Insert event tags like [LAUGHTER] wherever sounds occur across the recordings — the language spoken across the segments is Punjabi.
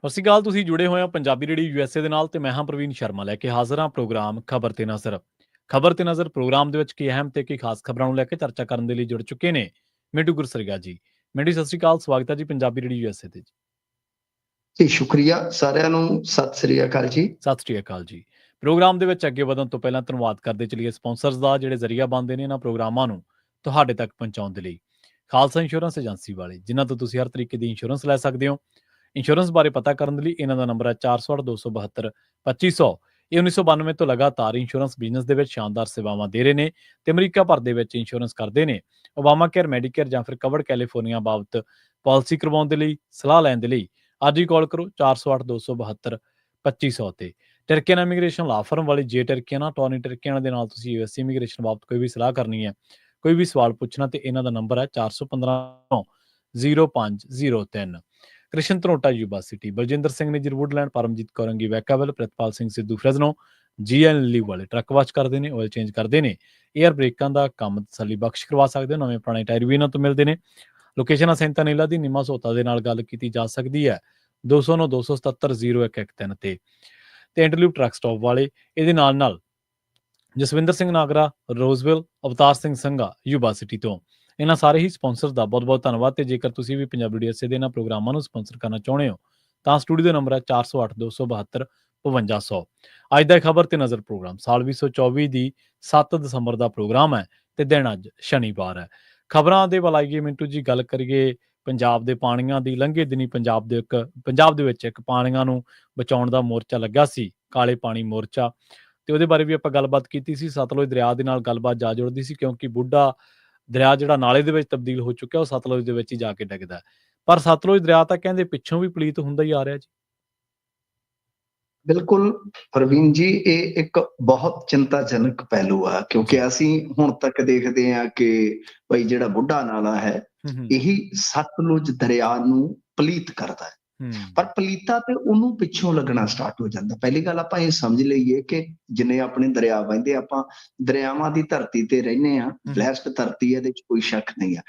ਸਤਿ ਸ਼੍ਰੀ ਅਕਾਲ ਤੁਸੀਂ ਜੁੜੇ ਹੋਏ ਹੋ ਪੰਜਾਬੀ ਰੇਡੀਓ ਯੂਐਸਏ ਦੇ ਨਾਲ ਤੇ ਮੈਂ ਹਾਂ ਪ੍ਰਵੀਨ ਸ਼ਰਮਾ ਲੈ ਕੇ ਹਾਜ਼ਰ ਹਾਂ ਪ੍ਰੋਗਰਾਮ ਖਬਰ ਤੇ ਨਜ਼ਰ। ਖਬਰ ਤੇ ਨਜ਼ਰ ਪ੍ਰੋਗਰਾਮ ਦੇ ਵਿੱਚ ਕੀ ਅਹਿਮ ਤੇ ਕੀ ਖਾਸ ਖਬਰਾਂ ਨੂੰ ਲੈ ਕੇ ਚਰਚਾ ਕਰਨ ਦੇ ਲਈ ਜੁੜ ਚੁੱਕੇ ਨੇ ਮਿੰਟੂ ਗੁਰਸਰੀਆ ਜੀ। ਮਿੰਟੂ ਸਤਿ ਸ਼੍ਰੀ ਅਕਾਲ ਸਵਾਗਤ ਹੈ ਜੀ ਪੰਜਾਬੀ ਰੇਡੀਓ ਯੂਐਸਏ ਤੇ ਜੀ। ਜੀ ਸ਼ੁਕਰੀਆ ਸਾਰਿਆਂ ਨੂੰ ਸਤਿ ਸ੍ਰੀ ਅਕਾਲ ਜੀ। ਸਤਿ ਸ਼੍ਰੀ ਅਕਾਲ ਜੀ। ਪ੍ਰੋਗਰਾਮ ਦੇ ਵਿੱਚ ਅੱਗੇ ਵਧਣ ਤੋਂ ਪਹਿਲਾਂ ਧੰਨਵਾਦ ਕਰਦੇ ਚਲੀਏ ਸਪਾਂਸਰਸ ਦਾ ਜਿਹੜੇ ਜ਼ਰੀਆ ਬਣਦੇ ਨੇ ਇਹਨਾਂ ਪ੍ਰੋਗਰਾਮਾਂ ਨੂੰ ਤੁਹਾਡੇ ਤੱਕ ਪਹੁੰਚਾਉਣ ਦੇ ਲਈ। ਖਾਲਸਾ ਇੰਸ਼ੋਰੈਂਸ ਏਜੰਸੀ ਵਾਲੇ ਜਿਨ੍ਹਾਂ ਤੋਂ ਤੁਸੀਂ ਹਰ ਤਰੀਕੇ ਦੀ ਇੰਸ਼ੋਰੈਂਸ ਲੈ ਸਕਦੇ ਹੋ। ਇੰਸ਼ੋਰੈਂਸ ਬਾਰੇ ਪਤਾ ਕਰਨ ਦੇ ਲਈ ਇਹਨਾਂ ਦਾ ਨੰਬਰ ਹੈ 408272 2500 ਇਹ 1992 ਤੋਂ ਲਗਾਤਾਰ ਇੰਸ਼ੋਰੈਂਸ ਬਿਜ਼ਨਸ ਦੇ ਵਿੱਚ ਸ਼ਾਨਦਾਰ ਸੇਵਾਵਾਂ ਦੇ ਰਹੇ ਨੇ ਤੇ ਅਮਰੀਕਾ ਭਰ ਦੇ ਵਿੱਚ ਇੰਸ਼ੋਰੈਂਸ ਕਰਦੇ ਨੇ। ਓਬਾਮਾ ਕੇਅਰ ਮੈਡੀਕੇਅਰ ਜਾਂ ਫਿਰ ਕਵਰਡ ਕੈਲੀਫੋਰਨੀਆ ਬਾਬਤ ਪਾਲਿਸੀ ਕਰਵਾਉਣ ਦੇ ਲਈ, ਸਲਾਹ ਲੈਣ ਦੇ ਲਈ ਅੱਜ ਹੀ ਕਾਲ ਕਰੋ 408272 2500 ਤੇ। ਟਰਕੀਅਨ ਇਮੀਗ੍ਰੇਸ਼ਨ ਲਾ ਫਰਮ ਵਾਲੀ ਜੇ ਟਰਕੀਅਨ ਟੋਨੀ ਟਰਕੀਅਨ ਦੇ ਨਾਲ ਤੁਸੀਂ ਯੂਐਸ ਇਮੀਗ੍ਰੇਸ਼ਨ ਬਾਬਤ ਕੋਈ ਵੀ ਸਲਾਹ ਕਰਨੀ ਹੈ, ਕੋਈ ਵੀ ਸਵਾਲ ਪੁੱਛਣਾ ਤੇ ਇਹਨਾਂ ਦਾ ਨੰਬਰ ਹੈ 415 0503 ਕ੍ਰਿਸ਼ਨ ਤਰੋਟਾ ਯੂਨੀਵਰਸਿਟੀ, ਬਲਜਿੰਦਰ ਸਿੰਘ ਨੇ ਜਰਵੁੱਡਲੈਂਡ Paramjit ਕੌਰੰਗੀ Vacaville, Pritpal Singh Sidhu Fresno, GN ਲੀ ਵਾਲੇ ਟਰੱਕ ਵਾਚ ਕਰਦੇ ਨੇ ਆਇਲ ਚੇਂਜ ਕਰਦੇ ਨੇ। 에ਅਰ ਬ੍ਰੇਕਾਂ ਦਾ ਕੰਮ ਤਸੱਲੀ ਬਖਸ਼ ਕਰਵਾ ਸਕਦੇ ਹੋ, ਨਵੇਂ ਪੁਰਾਣੇ ਟਾਇਰ ਵੀ ਇਹਨਾਂ ਤੋਂ ਮਿਲਦੇ ਨੇ। ਲੋਕੇਸ਼ਨ ਅਸੈਂਤਾ ਨੀਲਾ ਦੀ ਨਿਮਾ ਸੋਤਾ ਦੇ ਨਾਲ ਗੱਲ ਕੀਤੀ ਜਾ ਸਕਦੀ ਹੈ। 209 277 0113 ਤੇ। ਤੇ ਇੰਟਰਲਿਊ ਟਰੱਕ ਸਟਾਪ ਵਾਲੇ, ਇਹਦੇ ਨਾਲ ਨਾਲ ਜਸਵਿੰਦਰ ਸਿੰਘ ਨਾਗਰਾ, ਰੋਜ਼ਵਿਲ, ਅਵਤਾਰ ਸਿੰਘ ਸੰਘਾ, ਯੂਨੀਵਰਸਿਟੀ ਤੋਂ। ਇਹਨਾਂ ਸਾਰੇ ਹੀ ਸਪਾਂਸਰਸ ਦਾ ਬਹੁਤ-ਬਹੁਤ ਧੰਨਵਾਦ ਤੇ ਜੇਕਰ ਤੁਸੀਂ ਵੀ ਪੰਜਾਬੀ ਡੀਐਸਏ ਦੇ ਇਹਨਾਂ ਪ੍ਰੋਗਰਾਮਾਂ ਨੂੰ ਸਪਾਂਸਰ ਕਰਨਾ ਚਾਹੁੰਦੇ ਹੋ, ਤਾਂ ਸਟੂਡੀਓ ਦਾ ਨੰਬਰ ਹੈ 408272 5500 ਅੱਜ ਦਾ ਖਬਰ ਤੇ ਨਜ਼ਰ ਪ੍ਰੋਗਰਾਮ, ਸਾਲ 2024 ਦੀ 7 ਦਸੰਬਰ ਦਾ ਪ੍ਰੋਗਰਾਮ ਹੈ ਤੇ ਦਿਨ ਅੱਜ ਸ਼ਨੀਵਾਰ ਹੈ। ਖਬਰਾਂ ਦੇ ਵੱਲ ਆਈਏ, ਮਿੰਟੂ ਜੀ ਗੱਲ ਕਰੀਏ ਪੰਜਾਬ ਦੇ ਪਾਣੀਆਂ ਦੀ। ਲੰਘੇ ਦਿਨੀ ਪੰਜਾਬ ਦੇ ਇੱਕ, ਪੰਜਾਬ ਦੇ ਵਿੱਚ ਇੱਕ ਪਾਣੀਆਂ ਨੂੰ ਬਚਾਉਣ ਦਾ ਮੋਰਚਾ ਲੱਗਾ ਸੀ, ਕਾਲੇ ਪਾਣੀ ਮੋਰਚਾ। ਤੇ ਉਹਦੇ ਬਾਰੇ ਵੀ ਆਪਾਂ ਗੱਲਬਾਤ ਕੀਤੀ ਸੀ, ਸਤਲੁਜ ਦਰਿਆ ਦੇ ਨਾਲ ਗੱਲਬਾਤ ਜਾ ਜੁੜਦੀ ਸੀ, ਕਿਉਂਕਿ ਬੁੱਢਾ ਦਰਿਆ ਜਿਹੜਾ ਨਾਲੇ ਦੇ ਵਿੱਚ ਤਬਦੀਲ ਹੋ ਚੁੱਕਿਆ ਉਹ ਸਤਲੁਜ ਦੇ ਵਿੱਚ ਹੀ ਜਾ ਕੇ ਡਿੱਗਦਾ। ਪਰ ਸਤਲੁਜ ਦਰਿਆ ਤਾਂ ਕਹਿੰਦੇ ਪਿੱਛੋਂ ਵੀ ਪਲੀਤ ਹੁੰਦਾ ਹੀ ਆ ਰਿਹਾ ਜੀ। ਬਿਲਕੁਲ ਪ੍ਰਵੀਨ ਜੀ ਇਹ ਇੱਕ ਬਹੁਤ ਚਿੰਤਾਜਨਕ ਪਹਿਲੂ ਆ ਕਿਉਂਕਿ ਅਸੀਂ ਹੁਣ ਤੱਕ ਦੇਖਦੇ ਆ ਕਿ ਭਈ ਜਿਹੜਾ ਬੁੱਢਾ ਨਾਲਾ ਹੈ। ਇਹੀ ਸਤਲੁਜ ਦਰਿਆ ਨੂੰ ਪਲੀਤ ਕਰਦਾ ਹੈ। ਪਰ ਪਲੀਤਾ ਤੇ ਉਹਨੂੰ ਪਿੱਛੋਂ ਲੱਗਣਾ ਸਟਾਰਟ ਹੋ ਜਾਂਦਾ। ਪਹਿਲੀ ਗੱਲ ਆਪਾਂ ਇਹ ਸਮਝ ਲਈਏ ਕਿ ਜਿੰਨੇ ਆਪਣੇ ਦਰਿਆ ਵਹਿੰਦੇ ਆਪਾਂ ਦਰਿਆਵਾਂ ਦੀ ਧਰਤੀ ਤੇ ਰਹਿੰਦੇ ਆ ਬਲੈਸਟ ਧਰਤੀ ਹੈ ਇਹਦੇ ਵਿੱਚ ਕੋਈ ਸ਼ੱਕ ਨਹੀਂ ਆ।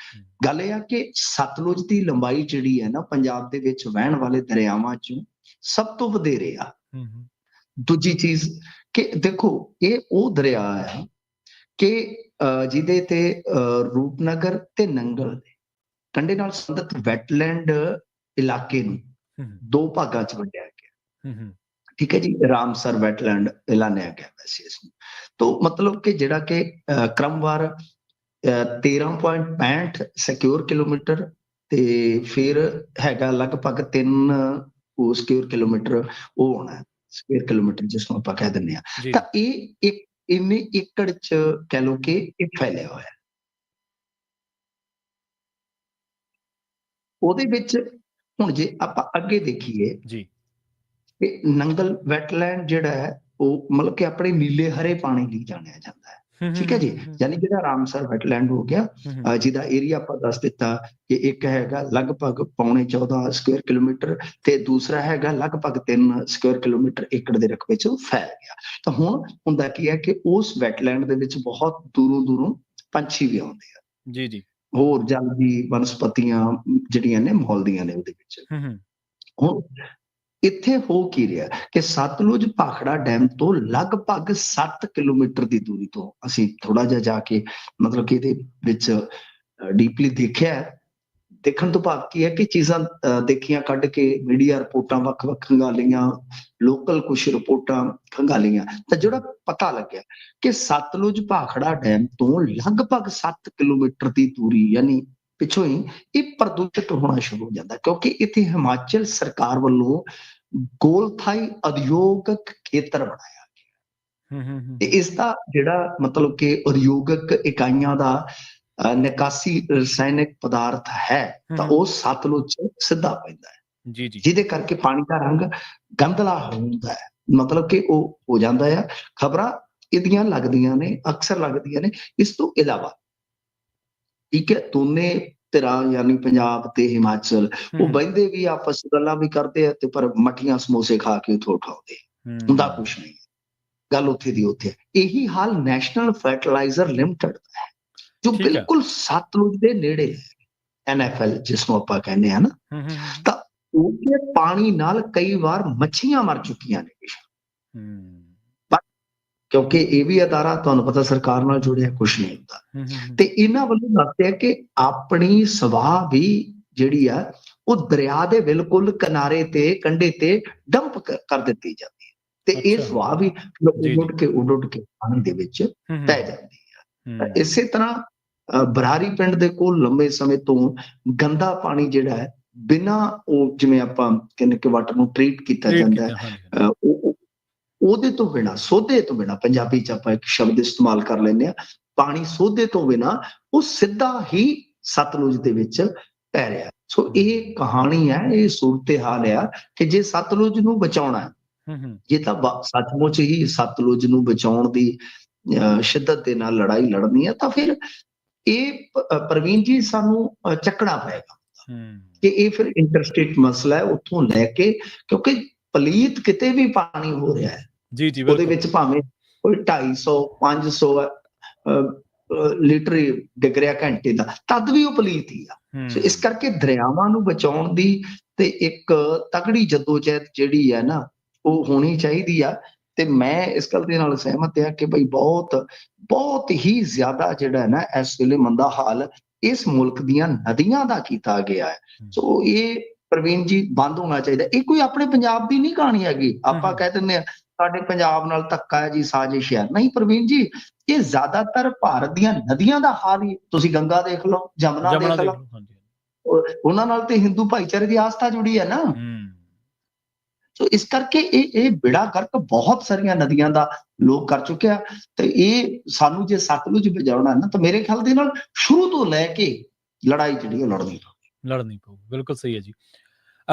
ਗੱਲ ਇਹ ਆ ਕਿ ਸਤਲੁਜ ਦੀ ਲੰਬਾਈ ਜਿਹੜੀ ਹੈ ਨਾ ਪੰਜਾਬ ਦੇ ਵਿੱਚ ਵਹਿਣ ਵਾਲੇ ਦਰਿਆਵਾਂ ਚੋਂ ਸਭ ਤੋਂ ਵਧੇਰੇ ਆ। ਦੂਜੀ ਚੀਜ਼ ਕਿ ਦੇਖੋ ਇਹ ਉਹ ਦਰਿਆ ਹੈ ਕਿ ਜਿਹਦੇ ਤੇ ਰੂਪਨਗਰ ਤੇ ਨੰਗਲ ਦੇ। ਕੰਡੇ ਨਾਲ ਸੰਬੰਧਿਤ ਵੈਟਲੈਂਡ ਇਲਾਕੇ ਨੂੰ। ਦੋ ਭਾਗਾਂ 'ਚ ਵੰਡਿਆ ਗਿਆ। ਠੀਕ ਹੈ ਜੀ ਰਾਮਸਰ ਵੈਟਲੈਂਡ ਐਲਾਨਿਆ ਗਿਆ ਵੈਸੇ ਇਸ ਨੂੰ। ਤੋਂ ਮਤਲਬ ਕਿ ਜਿਹੜਾ ਕਿ ਕ੍ਰਮਵਾਰ 13.65 ਸਿਕਿਉਰ ਕਿਲੋਮੀਟਰ ਤੇ ਫਿਰ ਹੈਗਾ ਲਗਭਗ 3 ਉਹ ਸਕੁਅਰ ਕਿਲੋਮੀਟਰ ਉਹ ਹੋਣਾ ਹੈ। ਸਕੁਅਰ ਕਿਲੋਮੀਟਰ ਜਿਸ ਨੂੰ ਆਪਾਂ ਕਹਿ ਦਿੰਦੇ ਆ ਤਾਂ ਇਹ ਇੱਕ ਇੰਨੇ ਏਕੜ ਚ ਕਹਿ ਲੋ ਕਿ ਇਹ ਫੈਲਿਆ ਹੋਇਆ। ਉਹਦੇ ਵਿੱਚ ਹੁਣ ਜੇ ਆਪਾਂ ਅੱਗੇ ਦੇਖੀਏ ਜੀ। ਕਿ ਨੰਗਲ ਵੈਟਲੈਂਡ ਜਿਹੜਾ ਹੈ ਉਹ ਮਤਲਬ ਕਿ ਆਪਣੇ ਨੀਲੇ ਹਰੇ ਪਾਣੀ ਲਈ ਜਾਣਿਆ ਜਾਂਦਾ ਹੈ। ਠੀਕ ਹੈ ਜੀ? ਯਾਨੀ ਜਿਹੜਾ ਰਾਮਸਰ ਵੈਟਲੈਂਡ ਹੋ ਗਿਆ ਜਿਹਦਾ ਏਰੀਆ ਆਪਾਂ ਦੱਸ ਦਿੱਤਾ ਕਿ ਇੱਕ ਹੈਗਾ ਲਗਭਗ ਪੌਣੇ 14 ਸਕੁਅਰ ਕਿਲੋਮੀਟਰ ਤੇ ਦੂਸਰਾ ਹੈਗਾ ਲਗਭਗ 3 ਸਕੁਅਰ ਕਿਲੋਮੀਟਰ ਏਕੜ ਦੇ ਰਕਬੇ 'ਚ ਫੈਲ ਗਿਆ। ਤਾਂ ਹੁਣ ਹੁੰਦਾ ਕੀ ਹੈ ਕਿ ਉਸ ਵੈਟਲੈਂਡ ਦੇ ਵਿੱਚ ਬਹੁਤ ਦੂਰੋਂ ਦੂਰੋਂ ਪੰਛੀ ਵੀ ਆਉਂਦੇ ਆ। ਜੀ ਜੀ। ਹੋਰ ਜਲ ਦੀ ਵਨਸਪਤੀਆਂ ਜਿਹੜੀਆਂ ਨੇ ਮੌਲਦੀਆਂ ਨੇ ਉਹਦੇ ਵਿੱਚ। ਹੁਣ ਇੱਥੇ ਹੋ ਕੀ ਰਿਹਾ? ਕਿ ਸਤਲੁਜ ਭਾਖੜਾ ਡੈਮ ਤੋਂ ਲਗਭਗ 7 ਕਿਲੋਮੀਟਰ ਦੀ ਦੂਰੀ ਤੋਂ ਅਸੀਂ ਥੋੜਾ ਜਿਹਾ ਜਾ ਕੇ ਮਤਲਬ ਕਿ ਇਹਦੇ ਵਿੱਚ ਡੀਪਲੀ ਦੇਖਿਆ ਦੇਖਣ ਤੋਂ ਬਾਅਦ ਕੀ ਹੈ ਕਿ ਚੀਜ਼ਾਂ ਦੇਖੀਆਂ ਕੱਢ ਕੇ ਮੀਡੀਆ ਰਿਪੋਰਟਾਂ ਵੱਖ-ਵੱਖ ਖੰਗਾਲੀਆਂ ਲੋਕਲ ਕੁਝ ਰਿਪੋਰਟਾਂ ਖੰਗਾਲੀਆਂ ਤਾਂ ਜਿਹੜਾ ਪਤਾ ਲੱਗਿਆ ਕਿ ਸਤਲੁਜ ਭਾਖੜਾ ਡੈਮ ਤੋਂ ਲਗਭਗ 7 ਕਿਲੋਮੀਟਰ ਦੀ ਦੂਰੀ ਯਾਨੀ ਪਿੱਛੋਂ ਹੀ ਇਹ ਪ੍ਰਦੂਸ਼ਿਤ ਹੋਣਾ ਸ਼ੁਰੂ ਹੋ ਜਾਂਦਾ ਕਿਉਂਕਿ ਇੱਥੇ ਹਿਮਾਚਲ ਸਰਕਾਰ ਵੱਲੋਂ ਗੋਲਥਾਈ ਉਦਯੋਗਿਕ ਖੇਤਰ ਬਣਾਇਆ ਗਿਆ। ਤੇ ਇਸ ਦਾ ਜਿਹੜਾ ਮਤਲਬ ਕਿ ਉਦਯੋਗਿਕ ਇਕਾਈਆਂ ਦਾ ਨਿਕਾਸੀ ਰਸਾਇਣਿਕ ਪਦਾਰਥ ਹੈ ਤਾਂ ਉਹ ਸਤਲੁਜ ਚ ਸਿੱਧਾ ਪੈਂਦਾ ਹੈ। ਜੀ ਜੀ। ਜਿਹਦੇ ਕਰਕੇ ਪਾਣੀ ਦਾ ਰੰਗ ਗੰਧਲਾ ਹੁੰਦਾ ਹੈ। ਮਤਲਬ ਕਿ ਉਹ ਹੋ ਜਾਂਦਾ ਹੈ ਖਬਰਾਂ ਇਹਦੀਆਂ ਲੱਗਦੀਆਂ ਨੇ ਅਕਸਰ ਲੱਗਦੀਆਂ ਨੇ। ਇਸ ਤੋਂ ਇਲਾਵਾ ਠੀਕ ਹੈ ਦੋਨੇ ਧਿਰਾਂ ਯਾਨੀ ਪੰਜਾਬ ਤੇ ਹਿਮਾਚਲ ਉਹ ਬੈਂਦੇ ਵੀ ਆਪਸ ਗੱਲਾਂ ਵੀ ਕਰਦੇ ਆ ਤੇ ਪਰ ਮਠੀਆਂ ਸਮੋਸੇ ਖਾ ਕੇ ਉਥੋਂ ਉਠਾਉਂਦੇ ਹੁੰਦਾ ਕੁਛ ਨਹੀਂ ਗੱਲ ਉੱਥੇ ਦੀ ਉੱਥੇ ਇਹੀ ਹਾਲ ਨੈਸ਼ਨਲ ਫਰਟੀਲਾਈਜ਼ਰ ਲਿਮਟਿਡ ਦਾ ਹੈ। ਜੋ ਬਿਲਕੁਲ ਸਤਲੁਜ ਦੇ ਨੇੜੇ ਐਨਐਫਐਲ ਜਿਸ ਨੂੰ ਆਪਾਂ ਕਹਿੰਦੇ ਆ ਨਾ ਤਾਂ ਉਹਦੇ ਪਾਣੀ ਨਾਲ ਕਈ ਵਾਰ ਮੱਛੀਆਂ ਮਰ ਚੁੱਕੀਆਂ ਨੇ ਹੂੰ। ਕਿਉਂਕਿ ਇਹ ਵੀ ਅਦਾਰਾ ਤੁਹਾਨੂੰ ਪਤਾ ਸਰਕਾਰ ਨਾਲ ਜੁੜਿਆ ਕੁਝ ਨਹੀਂ ਹੁੰਦਾ। ਤੇ ਇਹਨਾਂ ਵੱਲੋਂ ਦੱਸਦੇ ਆ ਕਿ ਆਪਣੀ ਸਵਾਹ ਵੀ ਜਿਹੜੀ ਆ ਉਹ ਦਰਿਆ ਦੇ ਬਿਲਕੁਲ ਕਿਨਾਰੇ ਤੇ ਕੰਢੇ ਤੇ ਡੰਪ ਕਰ ਦਿੱਤੀ ਜਾਂਦੀ ਹੈ। ਤੇ ਇਹ। ਸਵਾਹ ਵੀ ਉੱਡ ਉੱਡ ਕੇ ਉੱਡ ਕੇ ਪਾਣੀ ਦੇ ਵਿੱਚ ਪੈ ਜਾਂਦੀ ਹੈ। ਇਸੇ ਤਰ੍ਹਾਂ ਬਰਾਰੀ ਪਿੰਡ ਦੇ ਕੋਲ ਲੰਬੇ ਸਮੇਂ ਤੋਂ ਗੰਦਾ ਪਾਣੀ ਜਿਹੜਾ ਹੈ ਬਿਨਾ ਉਹ ਜਿਵੇਂ ਆਪਾਂ ਕਹਿੰਦੇ ਕਿ ਵਾਟਰ ਨੂੰ ਟ੍ਰੀਟ ਕੀਤਾ ਜਾਂਦਾ ਹੈ ਉਹ ਉਹ- ਉਹਦੇ ਤੋਂ ਬਿਨਾ ਸੋਧੇ ਤੋਂ ਬਿਨਾ ਪੰਜਾਬੀ ਚ ਆਪਾਂ ਇੱਕ ਸ਼ਬਦ ਇਸਤੇਮਾਲ ਕਰ ਲੈਂਦੇ ਆ ਪਾਣੀ ਸੋਧੇ ਤੋਂ ਬਿਨਾ ਉਹ ਸਿੱਧਾ ਹੀ ਸਤਲੁਜ ਦੇ ਵਿੱਚ ਪੈ ਰਿਹਾ ਸੋ ਇਹ ਕਹਾਣੀ ਹੈ ਇਹ ਸੂਰਤ ਹਾਲ ਆ ਕਿ ਜੇ ਸਤਲੁਜ ਨੂੰ ਬਚਾਉਣਾ ਹੈ ਹੂੰ, ਹੂੰ, ਜੇ ਤਾਂ ਸੱਚਮੁੱਚ ਹੀ ਸਤਲੁਜ ਨੂੰ ਬਚਾਉਣ ਦੀ ਸ਼ਿੱਦਤ ਦੇ ਨਾਲ ਲੜਾਈ ਲੜਨੀ ਹੈ ਤਾਂ ਫਿਰ ਇਹ ਪ੍ਰਵੀਨ ਜੀ ਸਾਨੂੰ ਚੱਕਣਾ ਪਏਗਾ ਕਿ ਇਹ ਫਿਰ ਇੰਟਰਸਟੇਟ ਮਸਲਾ ਹੈ ਉੱਥੋਂ ਲੈ ਕੇ ਕਿਉਂਕਿ ਪਲੀਤ ਕਿਤੇ ਵੀ ਪਾਣੀ ਹੋ ਰਿਹਾ ਹੈ ਜੀ ਜੀ ਉਹਦੇ ਵਿੱਚ ਭਾਵੇਂ ਕੋਈ 250 500 ਅਹ, ਅਹ, ਲੀਟਰ ਡਿੱਗ ਰਿਹਾ ਘੰਟੇ ਦਾ ਤਦ ਵੀ ਉਹ ਪਲੀਤ ਹੀ ਆ। ਸੋ ਇਸ ਕਰਕੇ ਦਰਿਆਵਾਂ ਨੂੰ ਬਚਾਉਣ ਦੀ ਤੇ ਇੱਕ ਤਕੜੀ ਜਦੋਜਹਿਦ ਜਿਹੜੀ ਹੈ ਨਾ ਉਹ ਹੋਣੀ ਚਾਹੀਦੀ ਆ ਤੇ ਮੈਂ ਇਸ ਗੱਲ ਦੇ ਨਾਲ ਸਹਿਮਤ ਹਾਂ ਕਿ ਬਈ ਬਹੁਤ ਬਹੁਤ ਹੀ ਜ਼ਿਆਦਾ ਜਿਹੜਾ ਹੈ ਨਾ ਇਸ ਵੇਲੇ ਮੰਦਾ ਹਾਲ ਇਸ ਮੁਲਕ ਦੀਆਂ ਨਦੀਆਂ ਦਾ ਕੀਤਾ ਗਿਆ ਹੈ। ਸੋ ਇਹ ਪ੍ਰਵੀਨ ਜੀ ਬੰਦ ਹੋਣਾ ਚਾਹੀਦਾ। ਇਹ ਕੋਈ ਆਪਣੇ ਪੰਜਾਬ ਦੀ ਨਹੀਂ ਕਹਾਣੀ ਹੈਗੀ। ਆਪਾਂ। ਕਹਿ ਦਿੰਦੇ ਆ ਸਾਡੇ ਪੰਜਾਬ ਨਾਲ ਧੱਕਾ ਹੈ ਜੀ ਸਾਜ਼ਿਸ਼ ਹੈ। ਨਹੀਂ ਪ੍ਰਵੀਨ ਜੀ ਇਹ ਜ਼ਿਆਦਾਤਰ ਭਾਰਤ ਦੀਆਂ ਨਦੀਆਂ ਦਾ ਹਾਲ ਹੀ ਤੁਸੀਂ ਗੰਗਾ ਦੇਖ ਲਓ ਜਮਨਾ ਦੇਖ ਲਓ। ਉਹਨਾਂ ਨਾਲ ਤੇ ਹਿੰਦੂ ਭਾਈਚਾਰੇ ਦੀ ਆਸਥਾ ਜੁੜੀ ਹੈ ਨਾ। ਸੋ ਇਸ ਕਰਕੇ ਇਹ ਇਹ ਬਿੜਾ ਗਰਕ ਬਹੁਤ ਸਾਰੀਆਂ ਨਦੀਆਂ ਦਾ ਲੋਕ ਕਰ ਚੁੱਕਿਆ ਤੇ ਇਹ ਸਾਨੂੰ ਜੇ ਸਤਲੁਜ ਵਜਾਉਣਾ ਨਾ, ਤਾਂ ਮੇਰੇ ਖਿਆਲ ਦੇ ਨਾਲ ਸ਼ੁਰੂ ਤੋਂ ਲੈ ਕੇ ਲੜਾਈ ਜਿਹੜੀ ਉਹ ਲੜਨੀ ਲੜਨੀ ਪਊ, ਬਿਲਕੁਲ ਸਹੀ ਹੈ ਜੀ।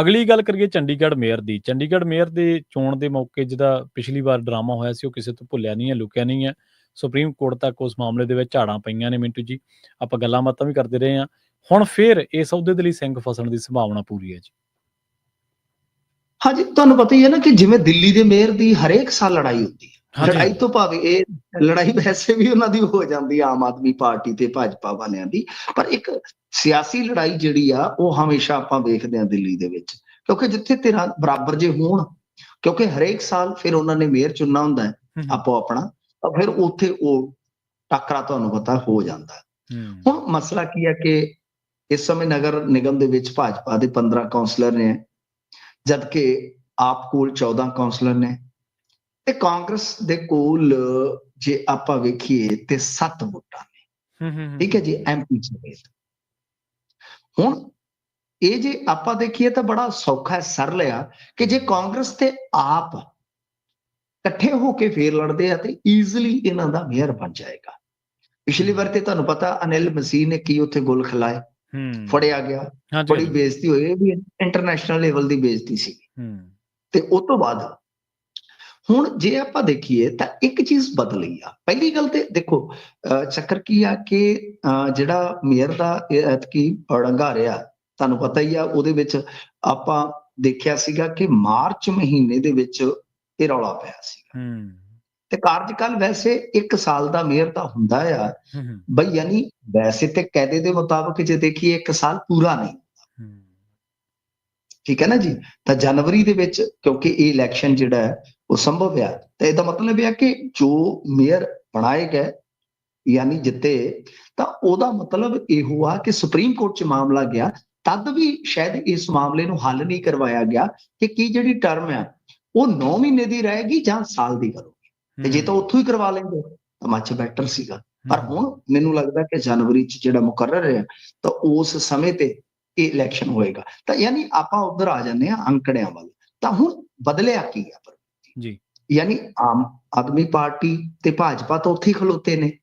ਅਗਲੀ ਗੱਲ ਕਰੀਏ ਚੰਡੀਗੜ੍ਹ ਮੇਅਰ ਦੀ। ਚੰਡੀਗੜ੍ਹ ਮੇਅਰ ਦੇ ਚੋਣ ਦੇ ਮੌਕੇ ਜਿਹਦਾ ਪਿਛਲੀ ਵਾਰ ਡਰਾਮਾ ਹੋਇਆ ਸੀ, ਉਹ ਕਿਸੇ ਤੋਂ ਭੁੱਲਿਆ ਨਹੀਂ ਹੈ, ਲੁਕਿਆ ਨਹੀਂ ਹੈ। ਸੁਪਰੀਮ ਕੋਰਟ ਤੱਕ ਉਸ ਮਾਮਲੇ ਦੇ ਵਿੱਚ ਝਾੜਾਂ ਪਈਆਂ ਨੇ ਮਿੰਟੂ ਜੀ। ਆਪਾਂ ਗੱਲਾਂ ਬਾਤਾਂ ਵੀ ਕਰਦੇ ਰਹੇ ਹਾਂ। ਹੁਣ ਫੇਰ ਇਸ ਅਹੁਦੇ ਦੇ ਲਈ ਸਿੰਘ ਫਸਣ ਦੀ ਸੰਭਾਵਨਾ ਪੂਰੀ ਹੈ ਜੀ। ਹਾਂਜੀ ਤੁਹਾਨੂੰ ਪਤਾ ਹੀ ਹੈ ਨਾ ਕਿ ਜਿਵੇਂ ਦਿੱਲੀ ਦੇ ਮੇਅਰ ਦੀ ਹਰੇਕ ਸਾਲ ਲੜਾਈ ਹੁੰਦੀ ਹੈ। ਲੜਾਈ ਤੋਂ ਭਾਵੇਂ ਇਹ ਲੜਾਈ ਵੈਸੇ ਵੀ ਉਹਨਾਂ ਦੀ ਹੋ ਜਾਂਦੀ ਆਮ ਆਦਮੀ ਪਾਰਟੀ ਤੇ ਭਾਜਪਾ ਵਾਲਿਆਂ ਦੀ ਪਰ ਇੱਕ ਸਿਆਸੀ ਲੜਾਈ ਜਿਹੜੀ ਆ ਉਹ ਹਮੇਸ਼ਾ ਆਪਾਂ ਵੇਖਦੇ ਆ ਦਿੱਲੀ ਦੇ ਵਿੱਚ। ਕਿਉਂਕਿ ਜਿੱਥੇ ਤੇਰਾ ਬਰਾਬਰ ਜੇ ਹੋਣ ਕਿਉਂਕਿ ਹਰੇਕ ਸਾਲ ਫਿਰ ਉਹਨਾਂ ਨੇ ਮੇਅਰ ਚੁਣਨਾ ਹੁੰਦਾ ਹੈ ਆਪੋ ਆਪਣਾ ਤਾਂ ਫਿਰ ਉੱਥੇ ਉਹ ਟੱਕਰਾ ਤੁਹਾਨੂੰ ਪਤਾ ਹੋ ਜਾਂਦਾ ਹੁਣ ਮਸਲਾ ਕੀ ਹੈ ਕਿ ਇਸ ਸਮੇਂ ਨਗਰ ਨਿਗਮ ਦੇ ਵਿੱਚ ਭਾਜਪਾ ਦੇ 15 ਕਾਉਂਸਲਰ ਨੇ ਜਦਕਿ ਆਪ ਕੋਲ 14 ਕਾਉਂਸਲਰ ਨੇ ਤੇ ਕਾਂਗਰਸ ਦੇ ਕੋਲ ਜੇ ਆਪਾਂ ਵੇਖੀਏ ਤੇ 7 ਵੋਟਾਂ ਨੇ। ਹੂੰ, ਹੂੰ, ਠੀਕ ਹੈ ਜੀ ਐਮਪੀ ਸਮੇਤ। ਹੁਣ ਇਹ ਜੇ ਆਪਾਂ ਦੇਖੀਏ ਤਾਂ ਬੜਾ ਸੌਖਾ ਹੈ, ਸਰਲ ਆ ਕਿ ਜੇ ਕਾਂਗਰਸ ਤੇ ਆਪ ਇਕੱਠੇ ਹੋ ਕੇ ਫੇਰ ਲੜਦੇ ਆ ਤੇ ਈਜ਼ੀਲੀ ਇਹਨਾਂ ਦਾ ਮੇਅਰ ਬਣ ਜਾਏਗਾ। ਪਿਛਲੀ ਵਾਰ ਤੇ ਤੁਹਾਨੂੰ ਪਤਾ ਅਨਿਲ ਮਸੀਹ ਨੇ ਕੀ ਉੱਥੇ ਗੋਲ ਖਿਲਾਏ? ਹੂੰ, ਫੜਿਆ ਗਿਆ। ਬੜੀ ਬੇਇੱਜ਼ਤੀ ਹੋਈ ਇਹ ਵੀ ਇੰਟਰਨੈਸ਼ਨਲ ਲੈਵਲ ਦੀ ਬੇਇੱਜ਼ਤੀ ਸੀ। ਹੂੰ, ਤੇ ਉਸ ਤੋਂ ਬਾਅਦ ਹੁਣ ਜੇ ਆਪਾਂ ਦੇਖੀਏ ਤਾਂ ਇੱਕ ਚੀਜ਼ ਬਦਲੀ ਆ। ਪਹਿਲੀ ਗੱਲ ਤੇ ਦੇਖੋ ਚੱਕਰ ਕੀ ਆ ਕਿ ਜਿਹੜਾ ਮੇਅਰ ਦਾ ਅੜੰਗਾ ਰਿਹਾ ਤੁਹਾਨੂੰ ਪਤਾ ਹੀ ਆ ਉਹਦੇ ਵਿੱਚ ਆਪਾਂ ਦੇਖਿਆ ਸੀਗਾ ਕਿ ਮਾਰਚ ਮਹੀਨੇ ਦੇ ਵਿੱਚ ਇਹ ਰੌਲਾ ਪਿਆ ਸੀ ਹੂੰ, ਤੇ ਕਾਰਜਕਾਲ ਵੈਸੇ 1 ਸਾਲ ਦਾ ਮੇਅਰ ਤਾਂ ਹੁੰਦਾ ਆ। ਬਈ ਯਾਨੀ ਵੈਸੇ ਤੇ ਕਾਇਦੇ ਦੇ ਮੁਤਾਬਕ ਜੇ ਦੇਖੀਏ 1 ਸਾਲ ਪੂਰਾ ਨਹੀਂ। ਠੀਕ ਹੈ ਨਾ ਜੀ? ਤਾਂ ਜਨਵਰੀ ਦੇ ਵਿੱਚ ਕਿਉਂਕਿ ਇਹ ਇਲੈਕਸ਼ਨ ਜਿਹੜਾ ਹੈ ਉਹ ਸੰਭਵ ਹੈ ਤਾਂ ਇਹਦਾ ਮਤਲਬ ਇਹ ਹੈ ਕਿ ਜੋ ਮੇਅਰ ਬਣਾਏ ਗਏ ਯਾਨੀ ਜਿੱਤੇ ਤਾਂ ਉਹਦਾ ਮਤਲਬ ਇਹੋ ਆ ਕਿ ਸੁਪਰੀਮ ਕੋਰਟ 'ਚ ਮਾਮਲਾ ਗਿਆ। ਤਦ ਵੀ ਸ਼ਾਇਦ ਇਸ ਮਾਮਲੇ ਨੂੰ ਹੱਲ ਨਹੀਂ ਕਰਵਾਇਆ ਗਿਆ ਕਿ ਕੀ ਜਿਹੜੀ ਟਰਮ ਆ ਉਹ 9 ਮਹੀਨੇ ਦੀ ਰਹੇਗੀ ਜਾਂ ਸਾਲ ਦੀ ਕਰੋਗੇ ਤੇ ਜੇ ਤਾਂ ਉੱਥੋਂ ਹੀ ਕਰਵਾ ਲੈਂਦੇ ਤਾਂ ਮੱਚ ਬੈਟਰ ਸੀਗਾ। ਪਰ ਹੁਣ ਮੈਨੂੰ ਲੱਗਦਾ ਕਿ ਜਨਵਰੀ 'ਚ ਜਿਹੜਾ ਮੁਕਰਰ ਹੈ ਤਾਂ ਉਸ ਸਮੇਂ ਤੇ ਇਹ ਇਲੈਕਸ਼ਨ ਹੋਏਗਾ। ਤਾਂ ਯਾਨੀ ਆਪਾਂ ਉਧਰ ਆ ਜਾਂਦੇ ਆ ਅੰਕੜਿਆਂ ਵੱਲ। ਤਾਂ ਹੁਣ ਬਦਲਿਆ ਕੀ ਆ ਪਰ? ਜੀ। ਯਾਨੀ ਆਮ ਆਦਮੀ ਪਾਰਟੀ ਤੇ ਭਾਜਪਾ ਤਾਂ ਉੱਥੇ ਹੀ ਖਲੋਤੇ ਨੇ।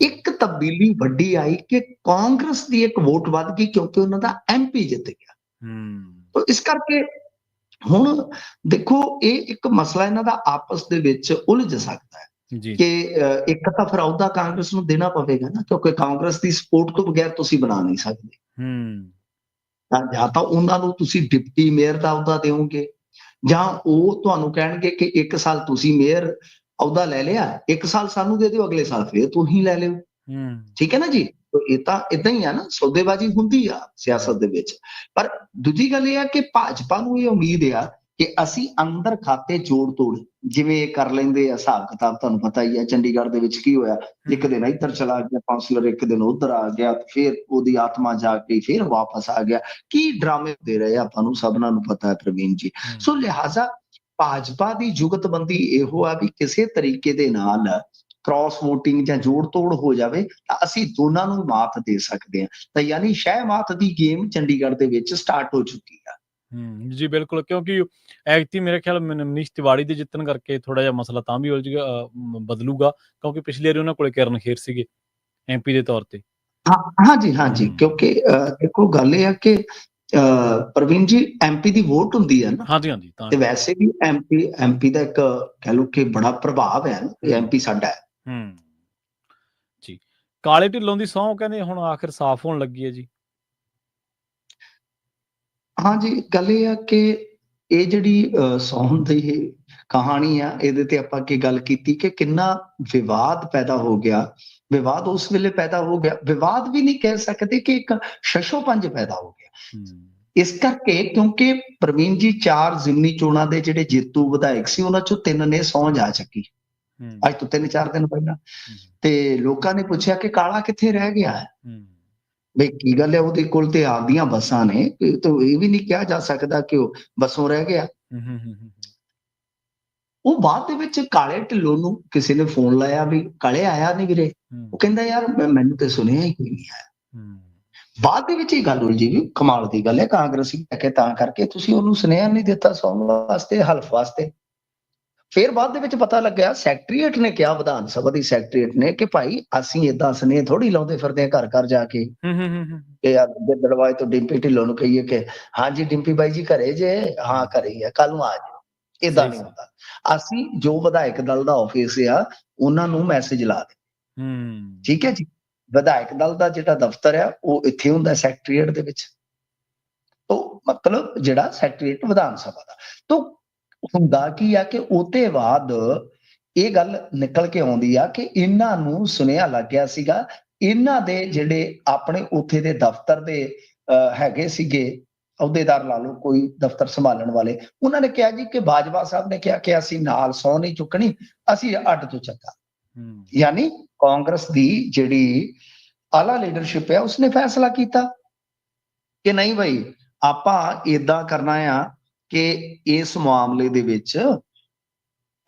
ਇੱਕ ਤਬਦੀਲੀ ਵੱਡੀ ਆਈ ਕਿ ਕਾਂਗਰਸ ਦੀ ਇੱਕ ਵੋਟ ਵੱਧ ਗਈ ਕਿਉਂਕਿ ਉਹਨਾਂ ਦਾ ਐਮਪੀ ਜਿੱਤ ਗਿਆ। ਹੂੰ, ਤਾਂ ਇਸ ਕਰਕੇ ਹੁਣ ਦੇਖੋ ਇਹ ਇੱਕ ਮਸਲਾ ਇਹਨਾਂ ਦਾ ਆਪਸ ਦੇ ਵਿੱਚ ਉਲਝ ਸਕਦਾ ਹੈ ਕਿ ਇੱਕ ਤਾਂ ਫਿਰ ਅਹੁਦਾ ਕਾਂਗਰਸ ਨੂੰ ਦੇਣਾ ਪਵੇਗਾ ਨਾ ਕਿਉਂਕਿ ਕਾਂਗਰਸ ਦੀ ਸਪੋਰਟ ਤੋਂ ਬਗੈਰ ਤੁਸੀਂ ਬਣਾ ਨਹੀਂ ਸਕਦੇ। ਹੂੰ, ਤਾਂ ਜਾਂ ਤਾਂ ਉਹਨਾਂ ਨੂੰ ਤੁਸੀਂ ਡਿਪਟੀ ਮੇਅਰ ਦਾ ਅਹੁਦਾ ਦਿਓਗੇ ਜਾਂ ਉਹ ਤੁਹਾਨੂੰ ਕਹਿਣਗੇ ਕਿ ਇੱਕ ਸਾਲ ਤੁਸੀਂ ਮੇਅਰ ਅਹੁਦਾ ਲੈ ਲਿਆ ਇੱਕ ਸਾਲ ਸਾਨੂੰ ਦੇ ਦਿਓ ਅਗਲੇ ਸਾਲ ਫੇਰ ਤੁਸੀਂ ਲੈ ਲਿਓ। ਹੂੰ, ਠੀਕ ਹੈ ਨਾ ਜੀ? ਤੋ ਇਹ ਤਾਂ ਇਦਾਂ ਹੀ ਆ ਨਾ ਸੌਦੇਬਾਜ਼ੀ ਹੁੰਦੀ ਆ ਸਿਆਸਤ ਦੇ ਵਿੱਚ। ਪਰ ਦੂਜੀ ਗੱਲ ਇਹ ਆ ਕਿ ਭਾਜਪਾ ਨੂੰ ਇਹ ਉਮੀਦ ਆ ਕਿ ਅਸੀਂ ਅੰਦਰ ਖਾਤੇ ਜੋੜ ਤੋੜ ਜਿਵੇਂ ਇਹ ਕਰ ਲੈਂਦੇ ਆ ਹਿਸਾਬ ਕਿਤਾਬ ਤੁਹਾਨੂੰ ਪਤਾ ਹੀ ਆ ਚੰਡੀਗੜ੍ਹ ਦੇ ਵਿੱਚ ਕੀ ਹੋਇਆ? ਇੱਕ ਦਿਨ ਇੱਧਰ ਚਲਾ ਗਿਆ ਕਾਉਂਸਲਰ ਇੱਕ ਦਿਨ ਉੱਧਰ ਆ ਗਿਆ ਫਿਰ ਉਹਦੀ ਆਤਮਾ ਜਾਗ ਗਈ ਫਿਰ ਵਾਪਸ ਆ ਗਿਆ। ਕੀ ਡਰਾਮੇ ਦੇ ਰਹੇ ਆ ਆਪਾਂ ਨੂੰ ਸਭਨਾਂ ਨੂੰ ਪਤਾ ਹੈ ਪ੍ਰਵੀਨ ਜੀ। ਸੋ ਲਿਹਾਜ਼ਾ ਭਾਜਪਾ ਦੀ ਜੁਗਤਬੰਦੀ ਇਹੋ ਆ ਵੀ ਕਿਸੇ ਤਰੀਕੇ ਦੇ ਨਾਲ ਕ੍ਰਾਸ ਵੋਟਿੰਗ ਜਾਂ ਜੋੜ ਤੋੜ ਹੋ ਜਾਵੇ ਤਾਂ ਅਸੀਂ ਦੋਨਾਂ ਨੂੰ ਮਾਤ ਦੇ ਸਕਦੇ ਹਾਂ। ਤਾਂ ਯਾਨੀ ਸ਼ਹਿ ਮਾਤ ਦੀ ਗੇਮ ਚੰਡੀਗੜ੍ਹ ਦੇ ਵਿੱਚ ਸਟਾਰਟ ਹੋ ਚੁੱਕੀ ਆ। ਹੂੰ ਜੀ ਬਿਲਕੁਲ ਕਿਉਂਕਿ ਐਕਟੀ ਮੇਰੇ ਖਿਆਲ ਮਨ- ਮਨੀਸ਼ ਤਿਵਾੜੀ ਦੇ ਜਿੱਤਣ ਕਰਕੇ ਥੋੜਾ ਜਿਹਾ ਮਸਲਾ ਤਾਂ ਵੀ ਉਲਝ ਬਦਲੂਗਾ ਕਿਉਂਕਿ ਪਿਛਲੀ ਵਾਰੀ ਉਹਨਾਂ ਕੋਲੇ ਕਿਰਨ ਖੇਰ ਸੀਗੇ ਐਮਪੀ ਦੇ ਤੌਰ ਤੇ। ਹਾਂ ਹਾਂਜੀ ਹਾਂਜੀ ਹਮ। ਕਿਉਂਕਿ ਦੇਖੋ ਗੱਲ ਇਹ ਆ ਕਿ ਪ੍ਰਵੀਨ ਜੀ ਐਮਪੀ ਦੀ ਵੋਟ ਹੁੰਦੀ ਹੈ ਨਾ ਹਾਂਜੀ ਹਾਂਜੀ ਤਾਂ ਤੇ ਵੈਸੇ ਵੀ ਐਮਪੀ ਐਮਪੀ ਦਾ ਇੱਕ ਕਹਿ ਲਓ ਕਿ ਬੜਾ ਪ੍ਰਭਾਵ ਹੈ ਐਮਪੀ ਸਾਡਾ ਹੈ। ਹੂੰ। ਜੀ। ਕਾਲੇ ਢਿੱਲੋਂ ਦੀ ਸਹੁੰ ਕਹਿੰਦੇ ਹੁਣ ਆਖਿਰ ਸਾਫ਼ ਹੋਣ ਲੱਗੀ ਹੈ ਜੀ। ਹਾਂਜੀ ਗੱਲ ਇਹ ਆ ਕਿ ਇਹ ਜਿਹੜੀ ਸੌਣ ਦੀ ਕਹਾਣੀ ਆ ਇਹਦੇ ਤੇ ਆਪਾਂ ਕੀ ਗੱਲ ਕੀਤੀ ਕਿ ਕਿੰਨਾ ਵਿਵਾਦ ਪੈਦਾ ਹੋ ਗਿਆ। ਵਿਵਾਦ ਉਸ ਵੇਲੇ ਪੈਦਾ ਹੋ ਗਿਆ। ਵਿਵਾਦ ਵੀ ਨਹੀਂ ਕਹਿ ਸਕਦੇ ਕਿ ਇੱਕ ਸ਼ਸ਼ੋਪੰਜ ਪੈਦਾ ਹੋ ਗਿਆ। ਇਸ ਕਰਕੇ ਕਿਉਂਕਿ ਪ੍ਰਵੀਨ ਜੀ ਚਾਰ ਜ਼ਿਮਨੀ ਚੋਣਾਂ ਦੇ ਜਿਹੜੇ ਜੇਤੂ ਵਿਧਾਇਕ ਸੀ ਉਹਨਾਂ ਚੋਂ ਤਿੰਨ ਨੇ ਸਹੁੰ ਜਾ ਚੱਕੀ। ਅੱਜ ਤੋਂ ਤਿੰਨ ਚਾਰ ਦਿਨ ਪਹਿਲਾਂ। ਤੇ ਲੋਕਾਂ ਨੇ ਪੁੱਛਿਆ ਕਿ ਕਾਲਾ ਕਿੱਥੇ ਰਹਿ ਗਿਆ ਹੈ? ਬਈ ਕੀ ਗੱਲ ਹੈ ਉਹਦੇ ਕੋਲ ਤੇ ਆਪਦੀਆਂ ਬੱਸਾਂ ਨੇ ਤਾਂ ਇਹ ਵੀ ਨਹੀਂ ਕਿਹਾ ਜਾ ਸਕਦਾ ਕਿ ਉਹ ਬੱਸੋਂ ਰਹਿ ਗਿਆ। ਉਹ ਬਾਅਦ ਦੇ ਵਿੱਚ ਕਾਲੇ ਢਿੱਲੋਂ ਨੂੰ ਕਿਸੇ ਨੇ ਫੋਨ ਲਾਇਆ ਵੀ ਕਾਲੇ ਆਇਆ ਨਹੀਂ ਵੀਰੇ? ਉਹ ਕਹਿੰਦਾ ਯਾਰ ਮੈਨੂੰ ਤੇ ਸੁਣਿਆ ਹੀ ਕੋਈ ਨਹੀਂ ਆਇਆ ਬਾਅਦ ਦੇ ਵਿੱਚ ਇਹ ਗੱਲ ਉਲਝੀ ਵੀ ਕਮਾਲ ਦੀ ਗੱਲ ਹੈ ਕਾਂਗਰਸੀ ਕਹਿ ਕੇ ਤਾਂ ਕਰਕੇ ਤੁਸੀਂ ਉਹਨੂੰ ਸੁਨੇਹਾ ਨਹੀਂ ਦਿੱਤਾ ਸੌਣ ਵਾਸਤੇ ਹਲਫ ਵਾਸਤੇ। ਫਿਰ ਬਾਅਦ ਦੇ ਵਿੱਚ ਪਤਾ ਲੱਗਿਆ ਸੈਕਟਰੀਏਟ ਨੇ ਕਿਹਾ ਵਿਧਾਨ ਸਭਾ ਦੀ ਸੈਕਟਰੀਏਟ ਨੇ ਕਿ ਭਾਈ ਅਸੀਂ ਇਦਾਂ ਸੁਨੇਹੇ ਥੋੜੀ ਲਾਉਂਦੇ ਫਿਰਦੇ ਹਾਂ ਘਰ ਘਰ ਜਾ ਕੇ। ਹੂੰ ਹੂੰ ਹੂੰ ਕਿ ਜੇ ਦੜਵਾਏ ਤੋਂ ਡਿੰਪੀ ਢਿੱਲੋਂ ਨੂੰ ਕਹੀਏ ਕਿ ਹਾਂਜੀ ਡਿੰਪੀ ਬਾਈ ਜੀ ਘਰੇ ਜੇ? ਹਾਂ ਘਰੇ ਹੀ ਆ ਕੱਲ ਨੂੰ ਆ ਜਾਓ। ਇਦਾਂ ਨਹੀਂ। ਹੁੰਦਾ। ਅਸੀਂ ਜੋ ਵਿਧਾਇਕ ਦਲ ਦਾ ਆਫਿਸ ਆ ਉਹਨਾਂ ਨੂੰ ਮੈਸੇਜ ਲਾ ਦੇ। ਹੂੰ। ਠੀਕ ਹੈ ਜੀ? ਵਿਧਾਇਕ ਦਲ ਦਾ ਜਿਹੜਾ ਦਫ਼ਤਰ ਆ ਉਹ ਇੱਥੇ ਹੁੰਦਾ ਸੈਕਟਰੀਏਟ ਦੇ ਵਿੱਚ। ਤੋਂ ਮਤਲਬ ਜਿਹੜਾ ਸੈਕਟਰੀਏਟ ਵਿਧਾਨ ਸਭਾ ਦਾ। ਤੋਂ ਹੁੰਦਾ ਕੀ ਆ ਕਿ ਉਹਤੇ ਬਾਅਦ ਇਹ ਗੱਲ ਨਿਕਲ ਕੇ ਆਉਂਦੀ ਆ ਕਿ ਇਹਨਾਂ ਨੂੰ ਸੁਨੇਹਾ ਲੱਗ ਗਿਆ ਸੀਗਾ। ਇਹਨਾਂ ਦੇ ਜਿਹੜੇ ਆਪਣੇ ਉੱਥੇ ਦੇ ਦਫ਼ਤਰ ਦੇ ਹੈਗੇ ਸੀਗੇ ਅਹੁਦੇਦਾਰ ਲਾ ਲਓ ਕੋਈ ਦਫ਼ਤਰ ਸੰਭਾਲਣ ਵਾਲੇ ਉਹਨਾਂ ਨੇ ਕਿਹਾ ਜੀ ਕਿ ਬਾਜਵਾ ਸਾਹਿਬ ਨੇ ਕਿਹਾ ਕਿ ਅਸੀਂ ਨਾਲ ਸੌ ਨਹੀਂ ਚੁੱਕਣੀ ਅਸੀਂ ਅੱਡ ਤੋਂ ਚੱਕਾ ਯਾਨੀ ਕਾਂਗਰਸ ਦੀ ਜਿਹੜੀ ਆਲਾ ਲੀਡਰਸ਼ਿਪ ਹੈ ਉਸਨੇ ਫੈਸਲਾ ਕੀਤਾ ਕਿ ਨਹੀਂ ਭਾਈ ਆਪਾਂ ਇਦਾਂ ਕਰਨਾ ਆ ਕਿ ਇਸ ਮਾਮਲੇ ਦੇ ਵਿੱਚ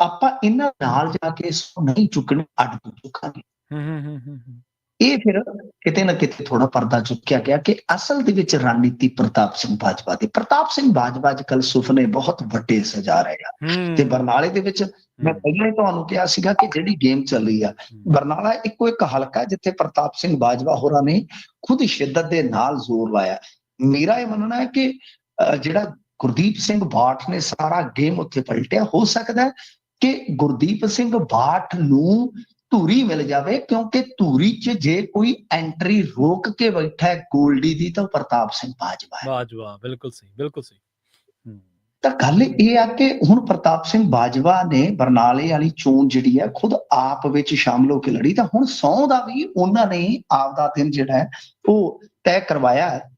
ਆਪਾਂ ਇਹਨਾਂ ਨਾਲ ਜਾ ਕੇ ਇਸ ਨੂੰ ਨਹੀਂ ਚੁੱਕਣੀ ਅੱਡ ਤੋਂ ਚੁੱਕਾਂਗੇ। ਹੂੰ ਹੂੰ ਹੂੰ ਹੂੰ ਹੂੰ। ਇਹ ਫਿਰ ਕਿਤੇ ਨਾ ਕਿਤੇ ਥੋੜਾ ਪਰਦਾ ਚੁੱਕਿਆ ਗਿਆ ਕਿ ਅਸਲ ਦੇ ਵਿੱਚ ਰਣਨੀਤੀ ਪ੍ਰਤਾਪ ਸਿੰਘ ਬਾਜਵਾ ਦੀ। ਪ੍ਰਤਾਪ ਸਿੰਘ ਬਾਜਵਾ ਅੱਜ ਕੱਲ ਸੁਪਨੇ ਬਹੁਤ ਵੱਡੇ ਸਜਾ ਰਹੇ ਆ। ਤੇ ਬਰਨਾਲੇ ਦੇ ਵਿੱਚ ਮੈਂ ਪਹਿਲਾਂ ਹੀ ਤੁਹਾਨੂੰ ਕਿਹਾ ਸੀਗਾ ਕਿ ਜਿਹੜੀ ਗੇਮ ਚੱਲ ਰਹੀ ਆ ਬਰਨਾਲਾ ਇੱਕੋ ਇੱਕ ਹਲਕਾ ਜਿੱਥੇ ਪ੍ਰਤਾਪ ਸਿੰਘ ਬਾਜਵਾ ਹੋਰਾਂ ਨੇ ਖੁਦ ਸ਼ਿੱਦਤ ਦੇ ਨਾਲ ਜ਼ੋਰ ਲਾਇਆ। ਮੇਰਾ ਇਹ ਮੰਨਣਾ ਹੈ ਕਿ ਜਿਹੜਾ ਗੁਰਦੀਪ ਸਿੰਘ ਬਾਠ ਨੇ ਸਾਰਾ ਗੇਮ ਉੱਥੇ ਪਲਟਿਆ। ਹੋ ਸਕਦਾ ਹੈ ਕਿ ਗੁਰਦੀਪ ਸਿੰਘ ਬਾਠ ਨੂੰ ਧੂਰੀ ਮਿਲ ਜਾਵੇ ਕਿਉਂਕਿ ਧੂਰੀ 'ਚ ਜੇ ਕੋਈ ਐਂਟਰੀ ਰੋਕ ਕੇ ਬੈਠਾ ਹੈ ਗੋਲਡੀ ਦੀ ਤਾਂ ਪ੍ਰਤਾਪ ਸਿੰਘ ਬਾਜਵਾ ਹੈ। ਵਾਹ ਬਿਲਕੁਲ ਸਹੀ ਬਿਲਕੁਲ ਸਹੀ। ਤਾਂ ਗੱਲ ਇਹ ਆ ਕਿ ਹੁਣ ਪ੍ਰਤਾਪ ਸਿੰਘ ਬਾਜਵਾ ਨੇ ਬਰਨਾਲੇ ਵਾਲੀ ਚੋਣ ਜਿਹੜੀ ਹੈ ਖੁਦ ਆਪ ਵਿੱਚ ਸ਼ਾਮਲ ਹੋ ਕੇ ਲੜੀ। ਤਾਂ ਹੁਣ ਸੌ ਦਾ ਵੀ ਉਹਨਾਂ ਨੇ ਆਪ ਦਾ ਦਿਨ ਜਿਹੜਾ ਹੈ ਉਹ ਤੈਅ ਕਰਵਾਇਆ ਹੈ।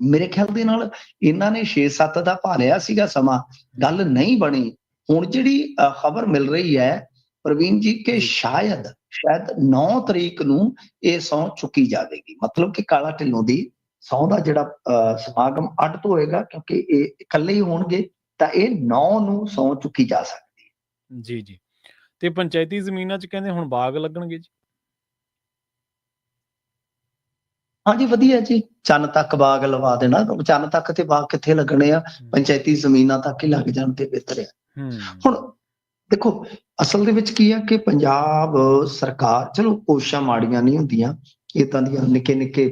ਮੇਰੇ ਖਿਆਲ ਦੇ ਨਾਲ ਇਹਨਾਂ ਨੇ 6-7 ਦਾ ਭਾਲਿਆ ਸੀਗਾ ਸਮਾਂ ਗੱਲ ਨਹੀਂ ਬਣੀ। ਹੁਣ ਜਿਹੜੀ ਖਬਰ ਮਿਲ ਰਹੀ ਹੈ ਪ੍ਰਵੀਨ ਜੀ ਕਿ ਸ਼ਾਇਦ ਸ਼ਾਇਦ 9 ਤਰੀਕ ਨੂੰ ਇਹ ਸੌ ਚੁੱਕੀ ਜਾਵੇਗੀ। ਮਤਲਬ ਕਿ ਕਾਲਾ ਢਿੱਲੋਂ ਦੀ ਸੌ ਦਾ ਜਿਹੜਾ ਸਮਾਗਮ ਅੱਡ ਤੋਂ ਹੋਏਗਾ ਕਿਉਂਕਿ ਇਹ ਇਕੱਲੇ ਹੀ ਹੋਣਗੇ ਤਾਂ ਇਹ 9 ਨੂੰ ਸੌ ਚੁੱਕੀ ਜਾ ਸਕਦੀ ਹੈ। ਜੀ ਜੀ। ਤੇ ਪੰਚਾਇਤੀ ਜ਼ਮੀਨਾਂ 'ਚ ਕਹਿੰਦੇ ਹੁਣ ਬਾਗ ਲੱਗਣਗੇ ਜੀ? ਹਾਂਜੀ ਵਧੀਆ ਜੀ। ਚੰਨ ਤੱਕ ਬਾਗ ਲਵਾ ਦੇਣਾ। ਚੰਨ ਤੱਕ ਤੇ ਬਾਗ ਕਿੱਥੇ ਲੱਗਣੇ ਆ? ਪੰਚਾਇਤੀ ਜ਼ਮੀਨਾਂ ਤੱਕ ਹੀ ਲੱਗ ਜਾਣ ਤੇ ਬਿਹਤਰ ਆ। ਹੁਣ ਦੇਖੋ ਅਸਲ ਦੇ ਵਿੱਚ ਕੀ ਆ ਕਿ ਪੰਜਾਬ ਸਰਕਾਰ ਚਲੋ ਕੋਸ਼ਾਂ ਮਾੜੀਆਂ ਨਹੀਂ ਹੁੰਦੀਆਂ। ਇਦਾਂ ਦੀਆਂ ਨਿੱਕੇ ਨਿੱਕੇ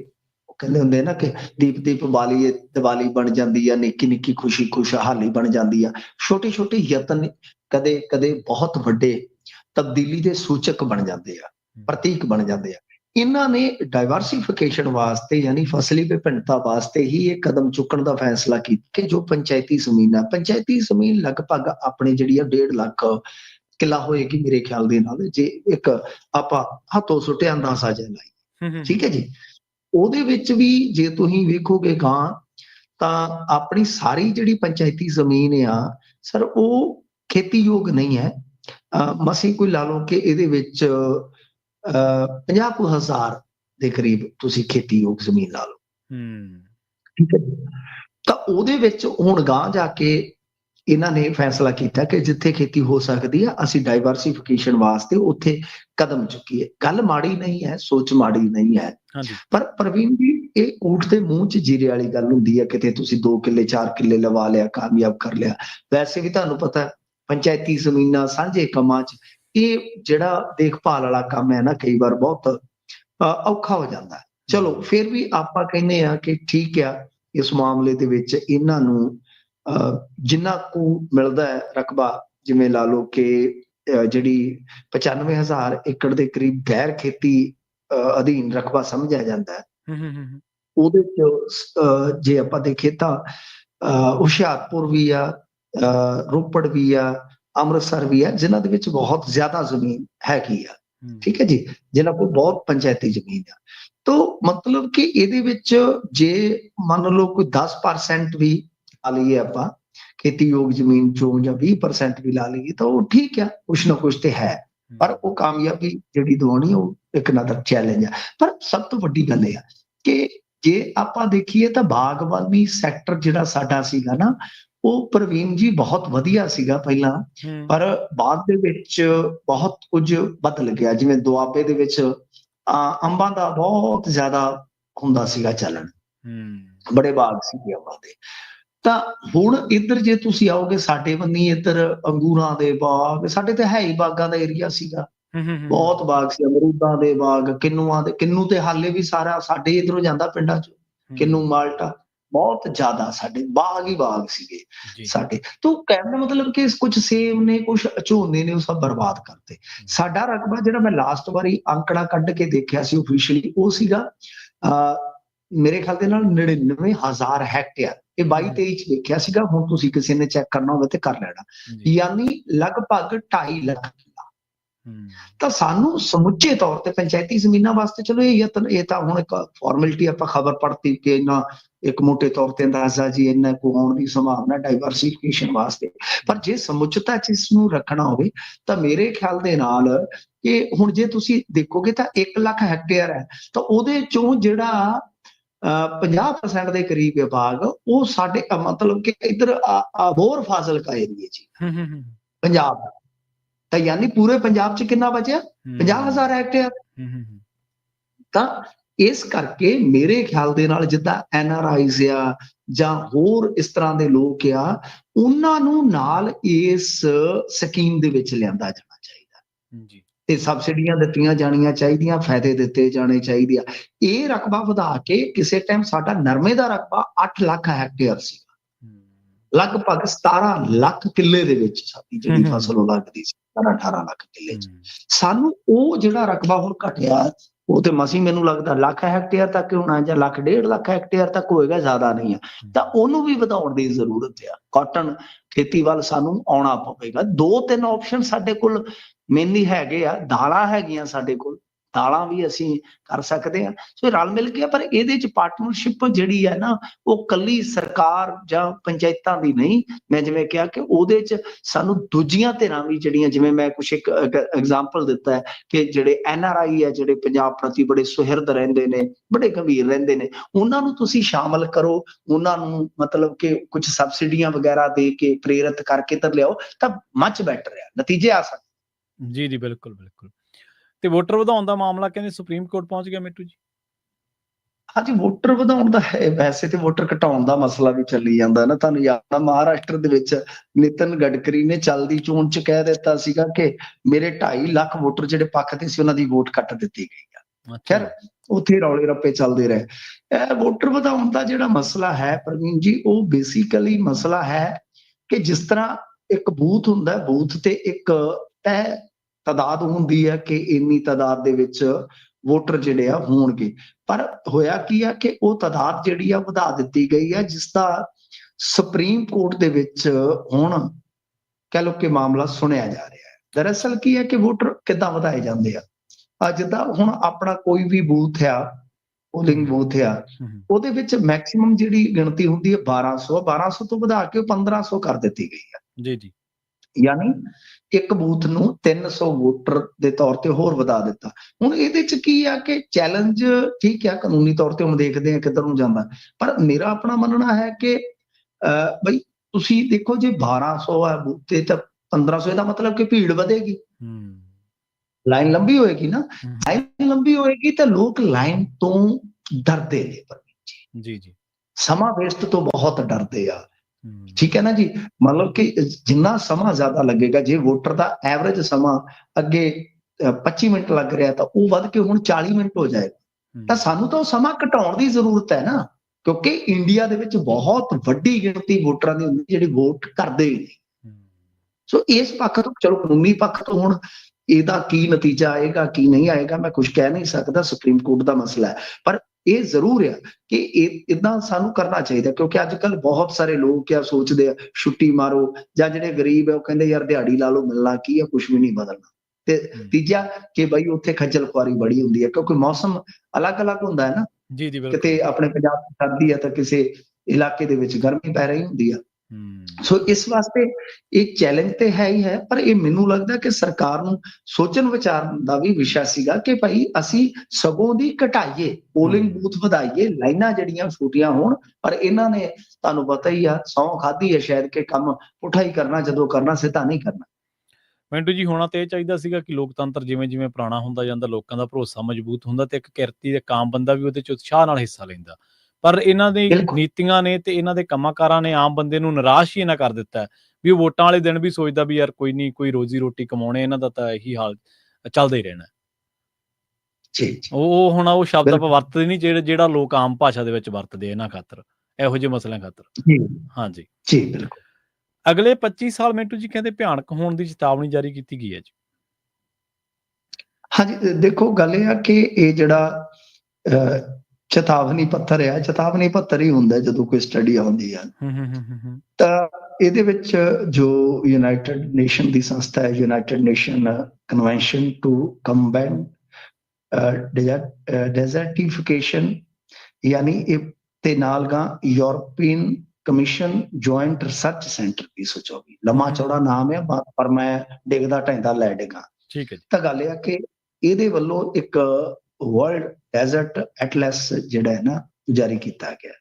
ਕਹਿੰਦੇ ਹੁੰਦੇ ਨਾ ਕਿ ਦੀਪ ਦੀਪ ਬਾਲੀ ਦੀਵਾਲੀ ਬਣ ਜਾਂਦੀ ਆ ਨਿੱਕੀ ਨਿੱਕੀ ਖੁਸ਼ੀ ਖੁਸ਼ਹਾਲੀ ਬਣ ਜਾਂਦੀ ਆ। ਛੋਟੇ ਛੋਟੇ ਯਤਨ ਕਦੇ ਕਦੇ ਬਹੁਤ ਵੱਡੇ ਤਬਦੀਲੀ ਦੇ ਸੂਚਕ ਬਣ ਜਾਂਦੇ ਆ ਪ੍ਰਤੀਕ ਬਣ ਜਾਂਦੇ ਆ। ਇਹਨਾਂ ਨੇ ਡਾਈਵਰਸਿਫਿਕੇਸ਼ਨ ਵਾਸਤੇ ਯਾਨੀ ਫਸਲੀ ਵਿਭਿੰਨਤਾ ਵਾਸਤੇ ਹੀ ਇਹ ਕਦਮ ਚੁੱਕਣ ਦਾ ਫੈਸਲਾ ਕੀਤਾ ਕਿ ਜੋ ਪੰਚਾਇਤੀ ਜ਼ਮੀਨ ਹੈ ਪੰਚਾਇਤੀ ਜ਼ਮੀਨ ਲਗਭਗ ਆਪਣੇ ਜਿਹੜੀ ਆ 1.5 ਲੱਖ ਕਿੱਲਾ ਹੋਏਗੀ ਮੇਰੇ ਖਿਆਲ ਦੇ ਨਾਲ ਜੇ ਇੱਕ ਆਪਾਂ ਹੱਥੋਂ ਸੁੱਟਿਆ ਅੰਦਾਜ਼ਾ ਜਿਹਾ ਲਾਈ ਠੀਕ ਹੈ ਜੀ? ਉਹਦੇ ਵਿੱਚ ਵੀ ਜੇ ਤੁਸੀਂ ਵੇਖੋਗੇ ਗਾਂ ਤਾਂ ਆਪਣੀ ਸਾਰੀ ਜਿਹੜੀ ਪੰਚਾਇਤੀ ਜ਼ਮੀਨ ਆ ਸਰ ਉਹ ਖੇਤੀਯੋਗ ਨਹੀਂ ਹੈ। ਮਸੀਂ ਕੋਈ ਲਾ ਲਓ ਕਿ ਇਹਦੇ ਵਿੱਚ 50 ਕੁ ਹਜ਼ਾਰ ਦੇ ਕਰੀਬ ਤੁਸੀਂ ਖੇਤੀਯੋਗ ਜ਼ਮੀਨ ਲਾ ਲਓ। ਹੂੰ। ਠੀਕ ਹੈ ਜੀ। ਤਾਂ ਉਹਦੇ ਵਿੱਚ ਹੁਣ ਗਾਂ ਜਾ ਕੇ ਇਹਨਾਂ ਨੇ ਫੈਸਲਾ ਕੀਤਾ ਕਿ ਜਿੱਥੇ ਖੇਤੀ ਹੋ ਸਕਦੀ ਆ ਅਸੀਂ ਡਾਈਵਰਸਿਫਿਕੇਸ਼ਨ ਵਾਸਤੇ ਉੱਥੇ ਕਦਮ ਚੁੱਕੀਏ। ਗੱਲ ਮਾੜੀ ਨਹੀਂ ਹੈ ਸੋਚ ਮਾੜੀ ਨਹੀਂ ਹੈ। ਪਰ ਪ੍ਰਵੀਨ ਜੀ ਇਹ ਊਠ ਦੇ ਮੂੰਹ 'ਚ ਜੀਰੇ ਵਾਲੀ ਗੱਲ ਹੁੰਦੀ ਹੈ ਕਿਤੇ ਤੁਸੀਂ 2 ਕਿੱਲੇ 4 ਕਿੱਲੇ ਲਵਾ ਲਿਆ ਕਾਮਯਾਬ ਕਰ ਲਿਆ। ਵੈਸੇ ਵੀ ਤੁਹਾਨੂੰ ਪਤਾ ਪੰਚਾਇਤੀ ਜ਼ਮੀਨਾਂ ਸਾਂਝੇ ਕੰਮਾਂ 'ਚ ਇਹ ਜਿਹੜਾ ਦੇਖਭਾਲ ਵਾਲਾ ਕੰਮ ਹੈ ਨਾ ਕਈ ਵਾਰ ਬਹੁਤ ਔਖਾ ਹੋ ਜਾਂਦਾ ਚਲੋ ਫਿਰ ਵੀ ਆਪਾਂ ਕਹਿੰਦੇ ਆ ਕਿ ਠੀਕ ਆ ਇਸ ਮਾਮਲੇ ਦੇ ਵਿੱਚ ਇਹਨਾਂ ਨੂੰ ਜਿੰਨਾ ਕੁ ਮਿਲਦਾ ਹੈ ਰਕਬਾ ਜਿਵੇਂ ਲਾ ਲਓ ਕਿ ਜਿਹੜੀ 95000 ਏਕੜ ਦੇ ਕਰੀਬ ਗੈਰ ਖੇਤੀ ਅਧੀਨ ਰਕਬਾ ਸਮਝਿਆ ਜਾਂਦਾ ਹੈ। ਉਹਦੇ ਚ ਜੇ ਆਪਾਂ ਦੇਖੀਏ ਤਾਂ ਹੁਸ਼ਿਆਰਪੁਰ ਵੀ ਆ ਰੋਪੜ ਵੀ ਆ ਅੰਮ੍ਰਿਤਸਰ ਵੀ ਆ ਜਿਨ੍ਹਾਂ ਦੇ ਵਿੱਚ ਬਹੁਤ ਜ਼ਿਆਦਾ ਜ਼ਮੀਨ ਹੈਗੀ ਆ। ਹੂੰ। ਠੀਕ ਹੈ ਜੀ? ਜਿਨ੍ਹਾਂ ਕੋਲ ਬਹੁਤ ਪੰਚਾਇਤੀ ਜ਼ਮੀਨ ਆ। ਤੋ ਮਤਲਬ ਕਿ ਇਹਦੇ ਵਿੱਚ ਜੇ ਮੰਨ ਲਓ ਕੋਈ 10% ਵੀ ਲਾ ਲਈਏ ਆਪਾਂ ਖੇਤੀਯੋਗ ਜ਼ਮੀਨ ਚੋਂ ਜਾਂ 20% ਵੀ ਲਾ ਲਈਏ ਤਾਂ ਉਹ ਠੀਕ ਆ ਕੁਛ ਨਾ ਕੁਛ ਤੇ ਹੈ। ਪਰ ਉਹ ਕਾਮਯਾਬੀ ਜਿਹੜੀ ਦਿਵਾਉਣੀ ਉਹ ਇੱਕ ਨਦਰ ਚੈਲੰਜ ਆ। ਪਰ ਸਭ ਤੋਂ ਵੱਡੀ ਗੱਲ ਇਹ ਆ ਕਿ ਜੇ ਆਪਾਂ ਦੇਖੀਏ ਤਾਂ ਬਾਗਬਾਨੀ ਸੈਕਟਰ ਜਿਹੜਾ ਸਾਡਾ ਸੀਗਾ ਨਾ ਉਹ ਪ੍ਰਵੀਨ ਜੀ ਬਹੁਤ ਵਧੀਆ ਸੀਗਾ ਪਹਿਲਾਂ ਪਰ ਬਾਅਦ ਦੇ ਵਿੱਚ ਬਹੁਤ ਕੁਝ ਬਦਲ ਗਿਆ। ਜਿਵੇਂ ਦੁਆਬੇ ਦੇ ਵਿੱਚ ਅੰਬਾਂ ਦਾ ਬਹੁਤ ਜ਼ਿਆਦਾ ਹੁੰਦਾ ਸੀਗਾ ਚੱਲਣ। ਹੂੰ। ਬੜੇ ਬਾਗ ਸੀਗੇ ਅੰਬਾਂ ਦੇ। ਤਾਂ ਹੁਣ ਇੱਧਰ ਜੇ ਤੁਸੀਂ ਆਓਗੇ ਸਾਡੇ ਬੰਨੀ ਇੱਧਰ ਅੰਗੂਰਾਂ ਦੇ ਬਾਗ ਸਾਡੇ ਤੇ ਹੈ ਹੀ ਬਾਗਾਂ ਦਾ ਏਰੀਆ ਸੀਗਾ। ਬਹੁਤ ਬਾਗ ਸੀ ਅਮਰੂਦਾਂ ਦੇ ਬਾਗ ਕਿੰਨੂਆਂ ਦੇ ਕਿੰਨੂ ਤੇ ਹਾਲੇ ਵੀ ਸਾਰਾ ਸਾਡੇ ਇਧਰੋਂ ਜਾਂਦਾ ਪਿੰਡਾਂ ਚ। ਕਿੰਨੂ ਮਾਲਟਾ। ਬਹੁਤ ਜ਼ਿਆਦਾ ਸਾਡੇ ਬਾਗ ਹੀ ਬਾਗ ਸੀਗੇ ਸਾਡੇ। ਤੋਂ ਕਹਿਣ ਦਾ ਮਤਲਬ ਕਿ ਕੁਝ ਸੇਬ ਨੇ ਕੁਝ ਝੋਨੇ ਨੇ ਉਹ ਸਭ ਬਰਬਾਦ ਕਰਤੇ। ਸਾਡਾ ਰਕਬਾ ਜਿਹੜਾ ਮੈਂ ਲਾਸਟ ਵਾਰੀ ਅੰਕੜਾ ਕੱਢ ਕੇ ਦੇਖਿਆ ਸੀ ਅਫੀਸ਼ੀਅਲੀ ਉਹ ਸੀਗਾ ਮੇਰੇ ਖਿਆਲ ਦੇ ਨਾਲ 99000 ਹੈਕਟੇਅਰ ਇਹ 22 23 ਚ ਦੇਖਿਆ ਸੀਗਾ ਹੁਣ ਤੁਸੀਂ ਕਿਸੇ ਨੇ ਚੈੱਕ ਕਰਨਾ ਹੋਵੇ ਤੇ ਕਰ ਲੈਣਾ। ਯਾਨੀ ਲਗਭਗ 2.5 ਲੱਖ ਤਾਂ ਸਾਨੂੰ ਸਮੁੱਚੇ ਤੌਰ ਤੇ ਪੰਚਾਇਤੀ ਜ਼ਮੀਨਾਂ ਵਾਸਤੇ ਚਲੋ ਇਹ ਯਤਨ ਇਹ ਤਾਂ ਹੁਣ ਇੱਕ ਫਾਰਮੈਲਿਟੀ ਆਪਾਂ ਖਬਰ ਪੜਤੀ ਕਿ ਇਹਨਾਂ ਇੱਕ ਮੋٹے ਤੌਰ ਤੇ ਅੰਦਾਜ਼ਾ ਜੀ ਇਹਨਾਂ ਕੋ ਹੋਣ ਦੀ ਸੰਭਾਵਨਾ ਡਾਈਵਰਸਿਫਿਕੇਸ਼ਨ ਵਾਸਤੇ। ਪਰ ਜੇ ਸਮੁੱਚਤਾ ਚ ਇਸ ਨੂੰ ਰੱਖਣਾ ਹੋਵੇ ਤਾਂ ਮੇਰੇ ਖਿਆਲ ਦੇ ਨਾਲ ਕਿ ਹੁਣ ਜੇ ਤੁਸੀਂ ਦੇਖੋਗੇ ਤਾਂ 1 ਲੱਖ ਹੈਕਟੇਅਰ ਹੈ ਤਾਂ ਉਹਦੇ ਚੋਂ ਜਿਹੜਾ ਅਹ, 50% ਦੇ ਕਰੀਬ ਬਾਗ ਉਹ ਸਾਡੇ ਮਤਲਬ ਕਿ ਇਧਰ ਹੋਰ ਚ ਹੂੰ ਹੂੰ ਹੂੰ। ਪੰਜਾਬ ਦਾ। ਤਾਂ ਯਾਨੀ ਪੂਰੇ ਪੰਜਾਬ ਚ ਕਿੰਨਾ ਬਚਿਆ? 50000 ਹੈਕਟੇਅਰ ਤਾਂ ਇਸ ਕਰਕੇ ਮੇਰੇ ਖਿਆਲ ਦੇ ਨਾਲ ਜਿੱਦਾਂ ਐਨ ਆਰ ਆਈਜ਼ ਆ ਜਾਂ ਹੋਰ ਇਸ ਤਰ੍ਹਾਂ ਦੇ ਲੋਕ ਆ ਉਹਨਾਂ ਨੂੰ ਨਾਲ ਇਸ ਸਕੀਮ ਦੇ ਵਿੱਚ ਲਿਆਂਦਾ ਜਾਣਾ ਚਾਹੀਦਾ। ਜੀ। ਤੇ ਸਬਸਿਡੀਆਂ ਦਿੱਤੀਆਂ ਜਾਣੀਆਂ ਚਾਹੀਦੀਆਂ ਫਾਇਦੇ ਦਿੱਤੇ ਜਾਣੇ ਚਾਹੀਦੇ ਆ। ਇਹ ਰਕਬਾ ਵਧਾ ਕੇ ਕਿਸੇ ਟਾਈਮ ਸਾਡਾ ਨਰਮੇ ਦਾ ਰਕਬਾ 8 ਲੱਖ ਹੈਕਟੇਅਰ ਸੀ ਲਗਭਗ 17 ਲੱਖ ਕਿੱਲੇ ਦੇ ਵਿੱਚ ਸਾਡੀ ਜਿਹੜੀ। ਫਸਲ ਉਹ ਲੱਗਦੀ ਸੀ 18 ਲੱਖ ਕਿੱਲੇ ਚ। ਸਾਨੂੰ ਉਹ ਜਿਹੜਾ ਰਕਬਾ ਹੁਣ ਘਟਿਆ ਉਹ ਤੇ ਮਸੀਂ ਮੈਨੂੰ ਲੱਗਦਾ ਲੱਖ ਹੈਕਟੇਅਰ ਤੱਕ ਹੋਣਾ ਜਾਂ ਲੱਖ ਡੇਢ ਲੱਖ ਹੈਕਟੇਅਰ ਤੱਕ ਹੋਏਗਾ ਜ਼ਿਆਦਾ ਨਹੀਂ ਆ। ਤਾਂ ਉਹਨੂੰ ਵੀ ਵਧਾਉਣ ਦੀ ਜ਼ਰੂਰਤ ਆ। ਕਾਟਨ ਖੇਤੀ ਵੱਲ ਸਾਨੂੰ ਆਉਣਾ ਪਵੇਗਾ। ਦੋ ਤਿੰਨ ਆਪਸ਼ਨ ਸਾਡੇ ਕੋਲ ਮੇਨਲੀ ਹੈਗੇ ਆ ਦਾਲਾਂ ਹੈਗੀਆਂ ਸਾਡੇ ਕੋਲ ਦਾਲਾਂ ਵੀ ਅਸੀਂ ਕਰ ਸਕਦੇ ਹਾਂ। ਸੋ ਰਲ ਮਿਲ ਕੇ ਪਰ ਇਹਦੇ ਚ ਪਾਰਟਨਰਸ਼ਿਪ ਜਿਹੜੀ ਹੈ ਨਾ, ਉਹ ਕੱਲੀ ਸਰਕਾਰ ਜਾਂ ਪੰਚਾਇਤਾਂ ਦੀ ਨਹੀਂ। ਮੈਂ ਜਿਵੇਂ ਕਿਹਾ ਕਿ ਉਹਦੇ ਚ ਸਾਨੂੰ ਦੂਜੀਆਂ ਧਿਰਾਂ ਵੀ ਜਿਹੜੀਆਂ, ਜਿਵੇਂ ਮੈਂ ਕੁਛ ਇੱਕ ਐਗਜ਼ਾਮਪਲ ਦਿੱਤਾ ਹੈ ਕਿ ਜਿਹੜੇ ਐਨ ਆਰ ਆਈ ਹੈ ਜਿਹੜੇ ਪੰਜਾਬ ਪ੍ਰਤੀ ਬੜੇ ਸੁਹਿਰਦ ਰਹਿੰਦੇ ਨੇ, ਬੜੇ ਗੰਭੀਰ ਰਹਿੰਦੇ ਨੇ, ਉਹਨਾਂ ਨੂੰ ਤੁਸੀਂ ਸ਼ਾਮਲ ਕਰੋ। ਉਹਨਾਂ ਨੂੰ ਮਤਲਬ ਕਿ ਕੁਝ ਸਬਸਿਡੀਆਂ ਵਗੈਰਾ ਦੇ ਕੇ ਪ੍ਰੇਰਿਤ ਕਰਕੇ ਤਾਂ ਲਿਆਓ, ਤਾਂ ਮੱਚ ਬੈਟਰ ਹੈ ਨਤੀਜੇ ਆ ਸਕਦੇ। ਜੀ ਜੀ, ਬਿਲਕੁਲ ਬਿਲਕੁਲ। ਤੇ ਵੋਟਰ ਵਧਾਉਣ ਦਾ ਮਾਮਲਾ ਕਹਿੰਦੇ ਸੁਪਰੀਮ ਕੋਰਟ ਪਹੁੰਚ ਗਿਆ ਮਿੱਟੂ ਜੀ। ਹਾਂਜੀ ਵੋਟਰ ਵਧਾਉਣ ਦਾ ਹੈ ਵੈਸੇ ਤੇ ਵੋਟਰ ਘਟਾਉਣ ਦਾ ਮਸਲਾ ਵੀ ਚੱਲੀ ਜਾਂਦਾ ਨਾ। ਤੁਹਾਨੂੰ ਯਾਦ ਆ ਮਹਾਰਾਸ਼ਟਰ ਦੇ ਵਿੱਚ ਨਿਤਨ ਗਡਕਰੀ ਨੇ ਚੱਲਦੀ ਚੋਣ ਚ ਕਹਿ ਦਿੱਤਾ ਸੀਗਾ ਕਿ ਮੇਰੇ 2.5 ਲੱਖ ਵੋਟਰ ਜਿਹੜੇ ਪੱਖ ਤੇ ਸੀ ਉਹਨਾਂ ਦੀ ਵੋਟ ਕੱਟ ਦਿੱਤੀ ਗਈ ਆ। ਖੈਰ ਉੱਥੇ ਰੌਲੇ ਰੱਪੇ ਚੱਲਦੇ ਰਹੇ। ਇਹ ਵੋਟਰ ਵਧਾਉਣ ਦਾ ਜਿਹੜਾ ਮਸਲਾ ਹੈ ਪ੍ਰਵੀਨ ਜੀ ਉਹ ਬੇਸਿਕਲੀ ਮਸਲਾ ਹੈ ਕਿ ਜਿਸ ਤਰ੍ਹਾਂ ਇੱਕ ਬੂਥ ਹੁੰਦਾ ਹੈ ਬੂਥ ਤੇ ਇੱਕ ਤੈਅ ਤਾਦਾਦ ਹੁੰਦੀ ਹੈ ਕਿ ਇੰਨੀ ਤਾਦਾਦ ਦੇ ਵਿੱਚ ਵੋਟਰ ਜਿਹੜੇ ਆ ਹੋਣਗੇ। ਪਰ ਹੋਇਆ ਕੀ ਆ ਕਿ ਉਹ ਤਾਦਾਦ ਜਿਹੜੀ ਆ ਵਧਾ ਦਿੱਤੀ ਗਈ ਆ ਜਿਸ ਦਾ ਸੁਪਰੀਮ ਕੋਰਟ ਦੇ ਵਿੱਚ ਹੁਣ ਕਹਿ ਲਓ ਕਿ ਮਾਮਲਾ ਸੁਣਿਆ ਜਾ ਰਿਹਾ ਹੈ। ਦਰਅਸਲ ਕੀ ਹੈ ਕਿ ਵੋਟਰ ਕਿੱਦਾਂ ਵਧਾਏ ਜਾਂਦੇ ਆ? ਅੱਜ ਦਾ ਹੁਣ ਆਪਣਾ ਕੋਈ ਵੀ ਬੂਥ ਆ ਪੋਲਿੰਗ ਬੂਥ ਆ ਉਹਦੇ ਵਿੱਚ ਮੈਕਸਿਮਮ ਜਿਹੜੀ ਗਿਣਤੀ ਹੁੰਦੀ ਹੈ 1200 1200 ਤੋਂ ਵਧਾ ਕੇ ਉਹ 1500 ਕਰ ਦਿੱਤੀ ਗਈ ਹੈ ਜੀ ਜੀ। ਯਾਨੀ ਇੱਕ ਬੂਥ ਨੂੰ 300 ਵੋਟਰ ਦੇ ਤੌਰ ਤੇ ਹੋਰ ਵਧਾ ਦਿੱਤਾ। ਹੁਣ ਇਹਦੇ ਚ ਕੀ ਆ ਕਿ ਚੈਲੰਜ ਠੀਕ ਆ ਕਾਨੂੰਨੀ ਤੌਰ ਤੇ ਹੁਣ ਦੇਖਦੇ ਆ ਕਿੱਧਰ ਨੂੰ ਜਾਂਦਾ। ਪਰ ਮੇਰਾ ਆਪਣਾ ਮੰਨਣਾ ਹੈ ਕਿ ਬਈ ਤੁਸੀਂ ਦੇਖੋ ਜੇ 1200 ਆ ਬੂਥ ਤੇ ਤਾਂ 1500 ਇਹਦਾ ਮਤਲਬ ਕਿ ਭੀੜ ਵਧੇਗੀ। ਲਾਈਨ ਲੰਬੀ ਹੋਏਗੀ ਨਾ। ਲਾਈਨ ਲੰਬੀ ਹੋਏਗੀ ਤਾਂ ਲੋਕ ਲਾਈਨ ਤੋਂ ਡਰਦੇ ਨੇ। ਪਰ ਜੀ ਜੀ। ਸਮਾਂ ਵੇਸਟ ਤੋਂ ਬਹੁਤ ਡਰਦੇ ਆ। ਠੀਕ ਹੈ ਨਾ ਜੀ? ਮਤਲਬ ਕਿ ਜਿੰਨਾ ਸਮਾਂ ਜ਼ਿਆਦਾ ਲੱਗੇਗਾ ਜੇ ਵੋਟਰ ਦਾ ਐਵਰੇਜ ਸਮਾਂ ਅੱਗੇ ਅਹ, 25 ਮਿੰਟ ਲੱਗ ਰਿਹਾ ਤਾਂ ਉਹ ਵੱਧ ਕੇ ਹੁਣ 40 ਮਿੰਟ ਹੋ ਜਾਏਗਾ। ਤਾਂ ਸਾਨੂੰ ਤਾਂ ਉਹ ਸਮਾਂ ਘਟਾਉਣ ਦੀ ਜ਼ਰੂਰਤ ਹੈ ਨਾ ਕਿਉਂਕਿ ਇੰਡੀਆ ਦੇ ਵਿੱਚ ਬਹੁਤ ਵੱਡੀ ਗਿਣਤੀ ਵੋਟਰਾਂ ਦੀ ਹੁੰਦੀ ਜਿਹੜੀ ਵੋਟ ਕਰਦੇ ਹੀ ਨਹੀਂ। ਸੋ ਇਸ ਪੱਖ ਤੋਂ ਚਲੋ ਕਾਨੂੰਨੀ ਪੱਖ ਤੋਂ ਹੁਣ ਇਹਦਾ ਕੀ ਨਤੀਜਾ ਆਏਗਾ ਕੀ ਨਹੀਂ ਆਏਗਾ ਮੈਂ ਕੁਝ ਕਹਿ ਨਹੀਂ ਸਕਦਾ ਸੁਪਰੀਮ ਕੋਰਟ ਦਾ ਮਸਲਾ ਹੈ। ਪਰ ਇਹ ਜ਼ਰੂਰ ਹੈ ਕਿ ਇਹ ਇਦਾਂ ਸਾਨੂੰ ਕਰਨਾ ਚਾਹੀਦਾ ਕਿਉਂਕਿ ਅੱਜ ਕੱਲ ਬਹੁਤ ਸਾਰੇ ਲੋਕ ਆ ਸੋਚਦੇ ਆ ਛੁੱਟੀ ਮਾਰੋ ਜਾਂ ਜਿਹੜੇ ਗਰੀਬ ਆ ਉਹ ਕਹਿੰਦੇ ਯਾਰ ਦਿਹਾੜੀ ਲਾ ਲਓ ਮਿਲਣਾ ਕੀ ਆ ਕੁਝ ਵੀ ਨਹੀਂ ਬਦਲਣਾ। ਤੇ ਤੀਜਾ ਕਿ ਬਈ ਉੱਥੇ ਖੱਜਲ ਖੁਆਰੀ ਬੜੀ ਹੁੰਦੀ ਹੈ ਕਿਉਂਕਿ ਮੌਸਮ ਅਲੱਗ-ਅਲੱਗ ਹੁੰਦਾ ਹੈ ਨਾ। ਜੀ ਜੀ ਬਿਲਕੁਲ। ਕਿਤੇ ਆਪਣੇ ਪੰਜਾਬ ਸਰਦੀ ਹੈ ਤਾਂ ਕਿਸੇ ਇਲਾਕੇ ਦੇ ਵਿੱਚ ਗਰਮੀ ਪੈ ਰਹੀ ਹੁੰਦੀ ਆ। ਸੋ ਇਸ ਵਾਸਤੇ ਇਹ ਚੈਲੰਜ ਤੇ ਹੈ ਹੀ ਹੈ ਪਰ ਇਹ ਮੈਨੂੰ ਲੱਗਦਾ ਕਿ ਸਰਕਾਰ ਨੂੰ ਸੋਚਣ ਵਿਚਾਰਨ ਦਾ ਵੀ ਵਿਸ਼ਾ ਸੀਗਾ ਕਿ ਭਾਈ ਅਸੀਂ ਸਗੋਂ ਦੀ ਘਟਾਈਏ ਪੋਲਿੰਗ। ਬੂਥ ਵਧਾਈਏ ਲਾਈਨਾਂ ਜਿਹੜੀਆਂ ਛੋਟੀਆਂ ਹੋਣ ਪਰ ਇਹਨਾਂ ਨੇ ਤੁਹਾਨੂੰ ਪਤਾ ਹੀ ਆ ਸੌ ਖਾਦੀ ਹੈ ਸ਼ਾਇਦ ਕਿ ਕੰਮ ਪੁੱਠਾ ਹੀ ਕਰਨਾ ਜਦੋਂ ਕਰਨਾ ਸਿੱਧਾ ਨਹੀਂ ਕਰਨਾ। ਮਿੰਟੂ ਜੀ ਹੋਣਾ ਤੇ ਇਹ ਚਾਹੀਦਾ ਸੀਗਾ ਕਿ ਲੋਕਤੰਤਰ ਜਿਵੇਂ ਜਿਵੇਂ ਪੁਰਾਣਾ ਹੁੰਦਾ ਜਾਂਦਾ ਲੋਕਾਂ ਦਾ ਭਰੋਸਾ ਮਜ਼ਬੂਤ ਹੁੰਦਾ ਤੇ ਇੱਕ ਕਿਰਤੀ ਤੇ ਕਾਮ ਬੰਦਾ ਵੀ ਉਹਦੇ ਚ ਉਤਸ਼ਾਹ ਨਾਲ ਹਿੱਸਾ ਲੈਂਦਾ। ਪਰ ਇਹਨਾਂ ਦੀ। ਨੀਤੀਆਂ ਨੇ ਤੇ ਇਹਨਾਂ ਦੇ ਕੰਮਾਂਕਾਰਾਂ ਨੇ ਆਮ ਬੰਦੇ ਨੂੰ ਨਿਰਾਸ਼ ਹੀ ਨਾ ਕਰ ਦਿੱਤਾ ਵੀ ਵੋਟਾਂ ਵਾਲੇ ਦਿਨ ਵੀ ਸੋਚਦਾ ਵੀ ਯਾਰ ਕੋਈ ਨਹੀਂ ਕੋਈ ਰੋਜ਼ੀ ਰੋਟੀ ਕਮਾਉਣੇ ਇਹਨਾਂ ਦਾ ਤਾਂ ਇਹੀ ਹਾਲ ਚੱਲਦਾ ਹੀ ਰਹਿਣਾ। ਜੀ ਉਹ ਹੁਣ ਉਹ ਸ਼ਬਦ ਆਪਾਂ। ਵਰਤਦੇ ਨਹੀਂ ਜਿਹੜਾ ਜਿਹੜਾ ਲੋਕ ਆਮ ਭਾਸ਼ਾ ਦੇ ਵਿੱਚ ਵਰਤਦੇ ਆ ਇਹਨਾਂ ਖਾਤਰ ਇਹੋ ਜਿਹੇ ਮਸਲਿਆਂ ਖਾਤਰ। ਜੀ। ਹਾਂਜੀ। ਜੀ ਬਿਲਕੁਲ। ਅਗਲੇ 25 ਸਾਲ ਮਿੰਟੂ ਜੀ ਕਹਿੰਦੇ ਭਿਆਨਕ ਹੋਣ ਦੀ ਚੇਤਾਵਨੀ ਜਾਰੀ ਕੀਤੀ ਗਈ ਹੈ ਜੀ। ਹਾਂਜੀ ਦੇਖੋ ਗੱਲ ਇਹ ਆ ਕਿ ਇਹ ਜਿਹੜਾ ਚੇਤਾਵਨੀ ਪੱਤਰ ਆ ਚੇਤਾਵਨੀ ਪੱਤਰ ਹੀ ਹੁੰਦਾ ਜਦੋਂ ਕੋਈ ਸਟੱਡੀ ਆਉਂਦੀ ਹੂੰ ਹੂੰ ਹੂੰ, ਹੂੰ ਹੂੰ। ਤਾਂ ਇਹਦੇ ਵਿੱਚ ਜੋ ਯੂਨਾਈਟਿਡ ਨੇਸ਼ਨ ਦੀ ਸੰਸਥਾ ਹੈ United Nation convention to combine desertification ਯਾਨੀ ਇਹ ਤੇ ਨਾਲ ਗਾ European commission joint research centre 324 ਲੰਮਾ ਚੌੜਾ ਨਾਮ ਹੈ ਪਰ ਮੈਂ ਡਿੱਗਦਾ ਢੈਂਦਾ ਲੈ ਡਿੱਗਾ। ਠੀਕ ਹੈ ਜੀ। ਤਾਂ ਗੱਲ ਇਹ ਆ ਕਿ ਇਹਦੇ ਵੱਲੋਂ ਇੱਕ ਵਰਲਡ ਡੈਜ਼ਰਟ ਐਟਲਸ ਜਿਹੜਾ ਹੈ ਨਾ ਜਾਰੀ ਕੀਤਾ ਗਿਆ।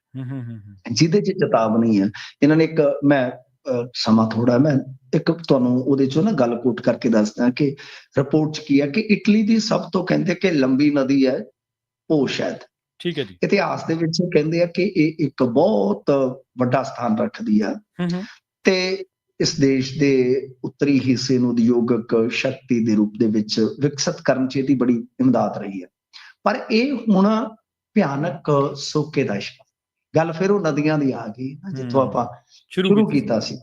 ਜਿਹਦੇ ਚ ਚੇਤਾਵਨੀ ਹੈ। ਇਹਨਾਂ ਨੇ ਇੱਕ ਮੈਂ ਸਮਾਂ ਥੋੜਾ ਮੈਂ ਇੱਕ ਤੁਹਾਨੂੰ ਉਹਦੇ ਚੋਂ ਨਾ ਗੱਲ ਕੋਟ ਕਰਕੇ ਦੱਸਦਾ ਕਿ ਰਿਪੋਰਟ ਚ ਕੀ ਹੈ ਕਿ ਇਟਲੀ ਦੀ ਸਭ ਤੋਂ ਕਹਿੰਦੇ ਕਿ ਲੰਬੀ ਨਦੀ ਹੈ ਉਹ ਸ਼ਾਇਦ। ਠੀਕ ਹੈ ਜੀ। ਇਤਿਹਾਸ ਦੇ ਵਿੱਚ ਕਹਿੰਦੇ ਆ ਕਿ ਇਹ ਇੱਕ ਬਹੁਤ ਵੱਡਾ ਸਥਾਨ ਰੱਖਦੀ ਆ। ਤੇ ਇਸ ਦੇਸ਼ ਦੇ ਉੱਤਰੀ ਹਿੱਸੇ ਨੂੰ ਉਦਯੋਗਿਕ ਸ਼ਕਤੀ ਦੇ ਰੂਪ ਦੇ ਵਿੱਚ ਵਿਕਸਿਤ ਕਰਨ ਚ ਇਹਦੀ ਬੜੀ ਇਮਦਾਦ ਰਹੀ ਹੈ। ਪਰ ਇਹ ਹੁਣ ਭਿਆਨਕ ਸੋਕੇ ਦਾ ਇਸ਼ਾਰਾ। ਗੱਲ ਫਿਰ ਉਹ ਨਦੀਆਂ ਦੀ ਆ ਗਈ ਨਾ ਜਿੱਥੋਂ ਆਪਾਂ ਸ਼ੁਰੂ ਕੀਤੀ ਸੀ।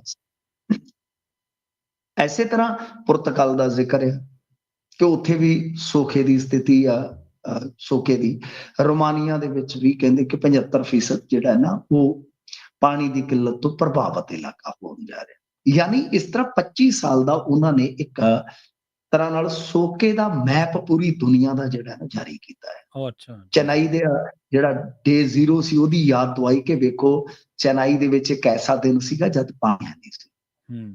ਐਸੇ ਤਰ੍ਹਾਂ ਪੁਰਤਗਾਲ ਦਾ ਜ਼ਿਕਰ ਹੈ ਕਿ ਉੱਥੇ ਵੀ ਸੋਖੇ ਦੀ ਸਥਿਤੀ ਆ ਸੋਕੇ ਦੀ। ਰੋਮਾਨੀਆ ਦੇ ਵਿੱਚ ਵੀ ਕਹਿੰਦੇ ਕਿ 75% ਜਿਹੜਾ ਹੈ ਨਾ ਉਹ ਪਾਣੀ ਦੀ ਕਿੱਲਤ ਤੋਂ ਪ੍ਰਭਾਵਿਤ ਇਲਾਕਾ ਹੋਣ ਜਾ ਰਿਹਾ। ਯਾਨੀ ਇਸ ਤਰ੍ਹਾਂ 25 ਸਾਲ ਦਾ ਉਹਨਾਂ ਨੇ ਇੱਕ ਤਰ੍ਹਾਂ ਨਾਲ ਸੋਕੇ ਦਾ ਮੈਪ ਪੂਰੀ ਦੁਨੀਆ ਦਾ ਜਿਹੜਾ ਹੈ ਨਾ ਜਾਰੀ ਕੀਤਾ ਹੈ। ਅੱਛਾ। ਚੇਨਈ ਦੇ ਜਿਹੜਾ ਡੇ ਜ਼ੀਰੋ ਸੀ ਉਹਦੀ ਯਾਦ ਦਵਾਈ ਕਿ ਵੇਖੋ ਚੇਨਈ ਦੇ ਵਿੱਚ ਇੱਕ ਐਸਾ ਦਿਨ ਸੀਗਾ ਜਦ ਪਾਣੀ ਨਹੀਂ ਸੀ। ਹੂੰ।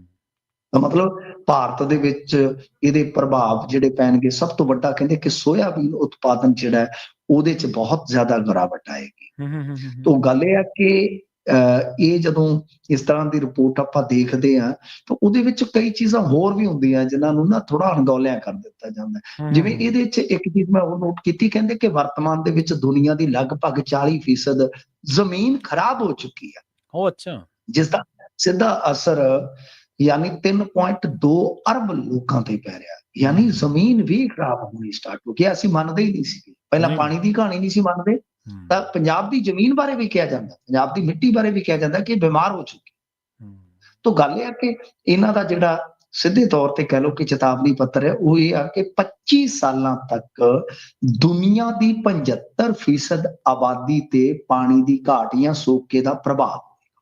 ਤਾਂ ਮਤਲਬ ਭਾਰਤ ਦੇ ਵਿੱਚ ਇਹਦੇ ਪ੍ਰਭਾਵ ਜਿਹੜੇ ਪੈਣਗੇ ਸਭ ਤੋਂ ਵੱਡਾ ਕਹਿੰਦੇ ਕਿ ਸੋਇਆਬੀਨ ਉਤਪਾਦਨ ਜਿਹੜਾ ਹੈ, ਉਹਦੇ 'ਚ ਬਹੁਤ ਜ਼ਿਆਦਾ ਗਿਰਾਵਟ ਆਏਗੀ। ਹੂੰ ਹੂੰ ਹੂੰ, ਹੂੰ। ਤੋਂ ਗੱਲ ਇਹ ਆ ਕਿ ਇਹ ਜਦੋਂ ਇਸ ਤਰ੍ਹਾਂ ਦੀ ਰਿਪੋਰਟ ਆਪਾਂ ਦੇਖਦੇ ਆ ਤਾਂ ਉਹਦੇ ਵਿੱਚ ਕਈ ਚੀਜ਼ਾਂ ਹੋਰ ਵੀ ਹੁੰਦੀਆਂ ਜਿਨ੍ਹਾਂ ਨੂੰ ਨਾ ਥੋੜਾ ਹੰਗੌਲਿਆ ਕਰ ਦਿੱਤਾ ਜਾਂਦਾ ਜਿਵੇਂ ਇਹਦੇ 'ਚ ਇੱਕ ਚੀਜ਼ ਮੈਂ ਉਹ ਨੋਟ ਕੀਤੀ ਕਹਿੰਦੇ ਕਿ ਵਰਤਮਾਨ ਦੇ ਵਿੱਚ ਦੁਨੀਆ ਦੀ ਲਗਭਗ 40% ਜ਼ਮੀਨ ਖਰਾਬ ਹੋ ਚੁੱਕੀ ਹੈ। ਉਹ ਅੱਛਾ। ਜਿਸ ਦਾ ਸਿੱਧਾ ਅਸਰ ਯਾਨੀ 3.2 ਅਰਬ ਲੋਕਾਂ ਤੇ ਪੈ ਰਿਹਾ ਯਾਨੀ ਜ਼ਮੀਨ ਵੀ ਖਰਾਬ ਹੋਣੀ ਸਟਾਰਟ ਹੋ ਗਈ ਅਸੀਂ ਮੰਨਦੇ ਹੀ ਨਹੀਂ ਸੀ। ਪਹਿਲਾਂ। ਪਾਣੀ ਦੀ ਕਹਾਣੀ ਨਹੀਂ ਸੀ ਮੰਨਦੇ। ਤਾਂ ਪੰਜਾਬ ਦੀ ਜ਼ਮੀਨ ਬਾਰੇ ਵੀ ਕਿਹਾ ਜਾਂਦਾ। ਪੰਜਾਬ ਦੀ ਮਿੱਟੀ ਬਾਰੇ ਵੀ ਕਿਹਾ ਜਾਂਦਾ ਕਿ ਬਿਮਾਰ ਹੋ ਚੁੱਕੀ ਤੋਂ ਗੱਲ ਇਹ ਆ ਕਿ ਇਹਨਾਂ ਦਾ ਜਿਹੜਾ ਸਿੱਧੇ ਤੌਰ ਤੇ ਕਹਿ ਲਓ ਕਿ ਚੇਤਾਵਨੀ ਪੱਤਰ ਹੈ ਉਹ ਇਹ ਆ ਕਿ 25 ਸਾਲਾਂ ਤੱਕ ਦੁਨੀਆ ਦੀ 75% ਆਬਾਦੀ ਤੇ ਪਾਣੀ ਦੀ ਘਾਟ ਜਾਂ ਸੋਕੇ ਦਾ ਪ੍ਰਭਾਵ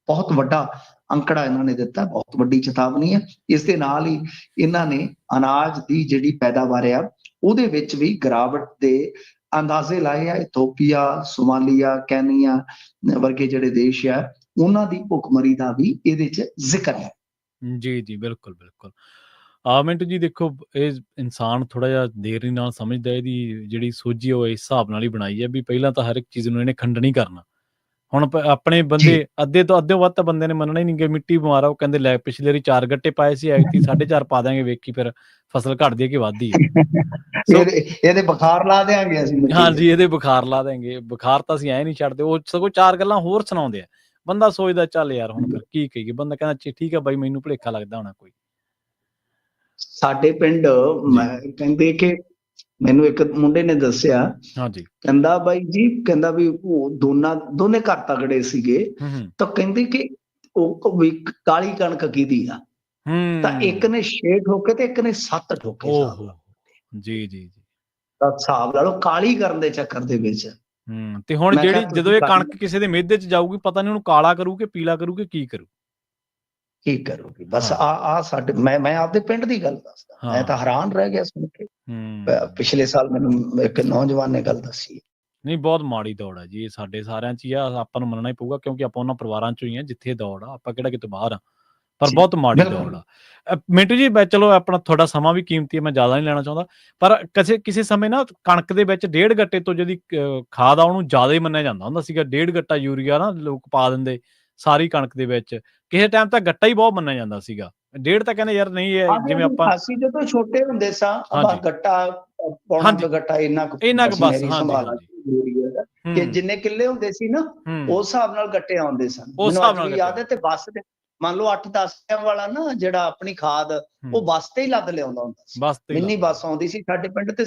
ਬਹੁਤ ਵੱਡਾ ਅੰਕੜਾ ਇਹਨਾਂ ਨੇ ਦਿੱਤਾ ਬਹੁਤ ਵੱਡੀ ਚੇਤਾਵਨੀ ਹੈ। ਇਸ ਦੇ ਨਾਲ ਹੀ ਇਹਨਾਂ ਨੇ ਅਨਾਜ ਦੀ ਜਿਹੜੀ ਪੈਦਾਵਾਰ ਆ ਉਹਦੇ ਵਿੱਚ ਵੀ ਗਿਰਾਵਟ ਦੇ ਅੰਦਾਜ਼ੇ ਲਾਏ ਆ, ਇਥੋਪੀਆ, ਸੋਮਾਲੀਆ ਕੈਨੀਆ ਵਰਗੇ ਜਿਹੜੇ ਦੇਸ਼ ਆ, ਉਹਨਾਂ ਦੀ ਭੁੱਖਮਰੀ ਦਾ ਵੀ ਇਹਦੇ 'ਚ ਜ਼ਿਕਰ ਹੈ। ਜੀ ਜੀ, ਬਿਲਕੁਲ ਬਿਲਕੁਲ। ਆ ਮਿੰਟੂ ਜੀ ਦੇਖੋ, ਇਹ ਇਨਸਾਨ ਥੋੜਾ ਜਿਹਾ ਦੇਰੀ ਨਾਲ ਸਮਝਦਾ ਇਹਦੀ ਜਿਹੜੀ ਸੋਝੀ ਉਹ ਇਸ ਹਿਸਾਬ ਨਾਲ ਹੀ ਬਣਾਈ ਹੈ ਵੀ ਪਹਿਲਾਂ ਤਾਂ ਹਰ ਇੱਕ ਚੀਜ਼ ਨੂੰ ਇਹਨੇ ਖੰਡਣੀ ਕਰਨਾ। ਹੁਣ ਆਪਣੇ ਬੰਦੇ ਅੱਧੇ ਤੋਂ ਅੱਧੇ ਵੱਧ ਤਾਂ ਬੰਦੇ ਨੇ ਮੰਨਣਾ ਹੀ ਨਹੀਂ ਕਿ ਮਿੱਟੀ ਬਿਮਾਰ ਆ ਉਹ ਕਹਿੰਦੇ ਲੈ ਪਿਛਲੇ ਵਾਰੀ ਚਾਰ ਗੱਟੇ ਪਾਏ ਸੀ ਐਕਤੀ 4.5 [LAUGHS] ਪਾ ਦਾਂਗੇ ਵੇਖੀ ਫਿਰ ਫਸਲ ਘਟਦੀ ਹੈ ਕਿ ਵੱਧਦੀ [LAUGHS] ਹੈ ਇਹਦੇ ਬੁਖਾਰ ਲਾ ਦੇਾਂਗੇ ਅਸੀਂ। ਹਾਂਜੀ ਇਹਦੇ ਬੁਖਾਰ ਲਾ ਦੇਂਗੇ ਬੁਖਾਰ ਤਾਂ ਅਸੀਂ ਐ ਨਹੀਂ ਛੱਡਦੇ ਉਹ ਸਗੋਂ ਚਾਰ ਗੱਲਾਂ ਹੋਰ ਸੁਣਾਉਂਦੇ ਆ। ਬੰਦਾ ਸੋਚਦਾ ਚੱਲ ਯਾਰ ਹੁਣ ਫਿਰ ਕੀ ਕਹੀਏ ਬੰਦਾ ਕਹਿੰਦਾ "ਚੀ- ਠੀਕ ਆ ਬਾਈ ਮੈਨੂੰ ਭੁਲੇਖਾ ਲੱਗਦਾ ਹੋਣਾ ਕੋਈ। ਸਾਡੇ ਪਿੰਡ ਕਹਿੰਦੇ ਕਿ ਮੈਨੂੰ ਇੱਕ ਮੁੰਡੇ ਨੇ ਦੱਸਿਆ ਹਾਂਜੀ। ਕਹਿੰਦਾ ਬਾਈ ਜੀ ਕਹਿੰਦਾ ਵੀ ਉਹ ਦੋਨਾਂ ਦੋਨੇ ਘਰ ਤਗੜੇ ਸੀਗੇ। ਤਾਂ ਕਹਿੰਦੇ ਕਿ ਉਹ ਵੀ ਕਾਲੀ ਕਣਕ ਕਿਹਦੀ ਆ? ਹੂੰ। ਤਾਂ ਇੱਕ ਨੇ 6 ਠੋਕੇ ਤੇ ਇੱਕ ਨੇ 7 ਠੋਕੇ ਜੀ ਜੀ ਜੀ। ਤਾਂ ਹਿਸਾਬ ਲਾ ਲਓ ਕਾਲੀ ਕਰਨ ਦੇ ਚੱਕਰ ਦੇ ਵਿੱਚ। ਹੂੰ ਤੇ ਹੁਣ ਜਿਹੜੀ ਜਦੋਂ ਇਹ ਕਣਕ ਕਿਸੇ ਦੇ ਮਿਹਦੇ 'ਚ ਜਾਊਗੀ ਪਤਾ ਨਹੀਂ ਉਹਨੂੰ ਕਾਲਾ ਕਰੂ ਕਿ ਪੀਲਾ ਕਰੂ ਕਿ ਕੀ ਕਰੂ? ਕੀ ਕਰੋਗੇ? ਬਸ। ਆ ਆ ਸਾਡੇ ਮੈਂ ਮੈਂ ਆਪਦੇ ਪਿੰਡ ਦੀ ਗੱਲ ਦੱਸਦਾ। ਮੈਂ ਤਾਂ ਹੈਰਾਨ ਰਹਿ ਗਿਆ ਸੁਣ ਪਿਛਲੇ ਸਾਲ ਮੈਨੂੰ ਇੱਕ ਨੌਜਵਾਨ ਨੇ ਗੱਲ ਦੱਸੀ। ਨਹੀਂ ਬਹੁਤ ਮਾੜੀ ਦੌੜ ਹੈ ਜੀ ਸਾਡੇ ਸਾਰਿਆਂ 'ਚ ਹੀ ਆ ਆਪਾਂ ਨੂੰ ਮੰਨਣਾ ਹੀ ਪਊਗਾ ਕਿਉਂਕਿ ਆਪਾਂ ਉਹਨਾਂ ਪਰਿਵਾਰਾਂ 'ਚੋਂ ਹੀ ਆ ਜਿੱਥੇ ਦੌੜ ਆ ਆਪਾਂ ਕਿਹੜਾ ਕਿਤੇ ਬਾਹਰ ਆ। ਪਰ ਬਹੁਤ ਮਾੜੀ। ਦੌੜ ਆ। ਮਿੰਟੂ ਜੀ ਚਲੋ ਆਪਣਾ ਤੁਹਾਡਾ ਸਮਾਂ ਵੀ ਕੀਮਤੀ ਹੈ ਮੈਂ ਜ਼ਿਆਦਾ ਨਹੀਂ ਲੈਣਾ ਚਾਹੁੰਦਾ ਪਰ ਕਿਸੇ ਕਿਸੇ ਸਮੇਂ ਨਾ ਕਣਕ ਦੇ ਵਿੱਚ ਡੇਢ ਗੱਟੇ ਤੋਂ ਜਿਹੜੀ ਖਾਦ ਆ ਉਹਨੂੰ ਜ਼ਿਆਦਾ ਹੀ ਮੰਨਿਆ ਜਾਂਦਾ ਹੁੰਦਾ ਸੀਗਾ ਡੇਢ ਗੱਟਾ ਯੂਰੀਆ ਨਾ ਲੋਕ ਪਾ ਦਿੰਦੇ ਸਾਰੀ ਕਣਕ ਦੇ ਵਿੱਚ। ਕਿਸੇ ਟਾਈਮ ਤਾਂ ਗੱਟਾ ਹੀ ਬਹੁਤ ਮੰਨਿਆ ਜਾਂਦਾ ਸੀਗਾ। ਡੇਢ ਤਾਂ ਕਹਿੰਦੇ ਯਾਰ ਨਹੀਂ ਇਹ ਜਿਵੇਂ ਆਪਾਂ ਅਸੀਂ ਜਦੋਂ ਛੋਟੇ ਹੁੰਦੇ ਸਾਂ ਆਪਾਂ। ਗੱਟਾ ਪੌਣਾ। ਕੁ ਗੱਟਾ ਇੰਨਾ ਕੁ ਇੰਨਾ ਕੁ ਬਸ ਦਾ। ਕਿ ਹੂੰ, ਜਿੰਨੇ ਕਿੱਲੇ ਹੁੰਦੇ ਸੀ ਨਾ ਹੂੰ, ਉਸ ਹਿਸਾਬ ਨਾਲ ਗੱਟੇ ਆਉਂਦੇ ਸਨ। ਉਸ ਹਿਸਾਬ ਨਾਲ ਯਾਦ ਹੈ ਤੇ ਬੱਸ ਤੇ ਮੰਨ ਲਓ 8-10 ਵਾਲਾ ਨਾ ਜਿਹੜਾ ਆਪਣੀ ਖਾਦ ਹੂੰ, ਉਹ ਬੱਸ ਤੇ ਹੀ ਲੱਦ ਲਿਆਉਂਦਾ ਹੁੰਦਾ ਸੀ। ਬਸ ਤੇ ਹੀ ਮਿੰਨੀ ਬੱਸ ਆਉਂਦੀ ਸੀ ਸਾਡੇ ਪਿੰਡ ਤੇ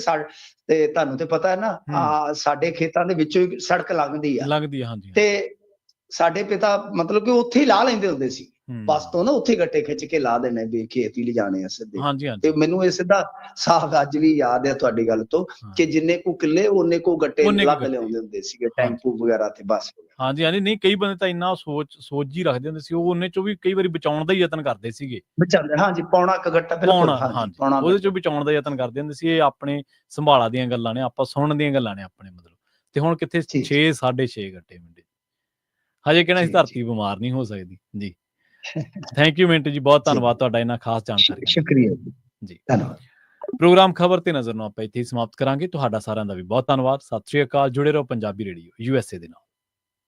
ਤੇ ਤੁਹਾਨੂੰ ਤੇ ਪਤਾ ਹੈ ਨਾ ਹੂੰ। ਆ ਸਾਡੇ ਖੇਤਾਂ ਦੇ ਵਿੱਚੋਂ ਹੀ ਸੜਕ ਲੰਘਦੀ ਆ। ਲੱਗਦੀ ਆ ਹਾਂਜੀ ਤੇ ਸਾਡੇ ਪਿਤਾ ਮਤਲਬ ਕਿ ਉੱਥੇ ਹੀ ਲਾ ਲੈਂਦੇ ਹੁੰਦੇ ਸੀ। ਹੂੰ, ਬੱਸ ਤੋਂ ਨਾ ਉੱਥੇ ਗੱਟੇ ਖਿੱਚ ਕੇ ਲਾ ਦੇਣੇ ਵੀ ਖੇਤ ਹੀ ਲਿਜਾਣੇ ਆ ਸਿੱਧੇ। ਹਾਂਜੀ ਹਾਂਜੀ। ਤੇ ਮੈਨੂੰ ਇਹ ਸਿੱਧਾ ਸਾਫ਼ ਅੱਜ ਵੀ ਯਾਦ ਹੈ ਤੁਹਾਡੀ ਗੱਲ ਤੋਂ। ਕਿ ਜਿੰਨੇ ਕੋ ਕਿੱਲੇ ਉਹਨੇ ਕੋ ਗੱਟੇ ਲੱਗ। ਲਿਆਉਂਦੇ ਹੁੰਦੇ ਸੀਗੇ ਟੈਂਪੂ ਵਗੈਰਾ ਤੇ ਬੱਸ ਹਾਂਜੀ ਹਾਂਜੀ। ਨਹੀਂ ਕਈ ਬੰਦੇ ਤਾਂ ਇੰਨਾ ਸੋਚ ਸੋਚ ਹੀ ਰੱਖਦੇ ਹੁੰਦੇ ਸੀ। ਉਹ ਉਹਨੇ ਚੋਂ ਵੀ ਕਈ ਵਾਰੀ ਬਚਾਉਣ ਦਾ ਹੀ ਯਤਨ ਕਰਦੇ ਸੀਗੇ। ਬਚਾਉਂਦੇ ਹਾਂਜੀ ਪੌਣਾ ਕ ਗੱਟਾ ਬਿਲਕੁਲ ਹਾਂਜੀ ਉਹਦੇ ਚੋਂ ਬਚਾਉਣ ਦਾ ਯਤਨ ਕਰਦੇ ਹੁੰਦੇ ਸੀ। ਇਹ ਆਪਣੇ ਸੰਭਾਲਾ ਦੀਆਂ ਗੱਲਾਂ ਨੇ ਆਪਾਂ ਸੁਣਨ ਦੀਆਂ ਗੱਲਾਂ ਨੇ ਆਪਣੇ ਮਤਲਬ। ਤੇ ਹੁਣ ਕਿੱਥੇ ਜੀ। 6 6.5 ਗੱਟੇ ਮਿੰਡੇ। ਹਜੇ ਕਿਹੜਾ ਇਸ ਧਰਤੀ ਬਿਮਾਰ ਨਹੀਂ ਹੋ ਸਕਦੀ। ਜੀ। ਥੈਂਕ ਯੂ ਮਿੰਟੂ ਜੀ ਬਹੁਤ ਧੰਨਵਾਦ ਤੁਹਾਡਾ ਇਹਨਾਂ ਖਾਸ ਜਾਣਕਾਰੀ। ਸ਼ੁਕਰੀਆ ਜੀ ਜੀ। ਧੰਨਵਾਦ ਪ੍ਰੋਗਰਾਮ ਖਬਰ ਤੇ ਨਜ਼ਰ ਨੂੰ ਆਪਾਂ ਇੱਥੇ ਹੀ ਸਮਾਪਤ ਕਰਾਂਗੇ ਤੁਹਾਡਾ ਸਾਰਿਆਂ ਦਾ ਵੀ ਬਹੁਤ ਧੰਨਵਾਦ ਸਤਿ ਸ਼੍ਰੀ ਅਕਾਲ ਜੁੜੇ ਰਹੋ ਪੰਜਾਬੀ ਰੇਡੀਓ ਯੂਐਸਏ ਦੇ ਨਾਲ।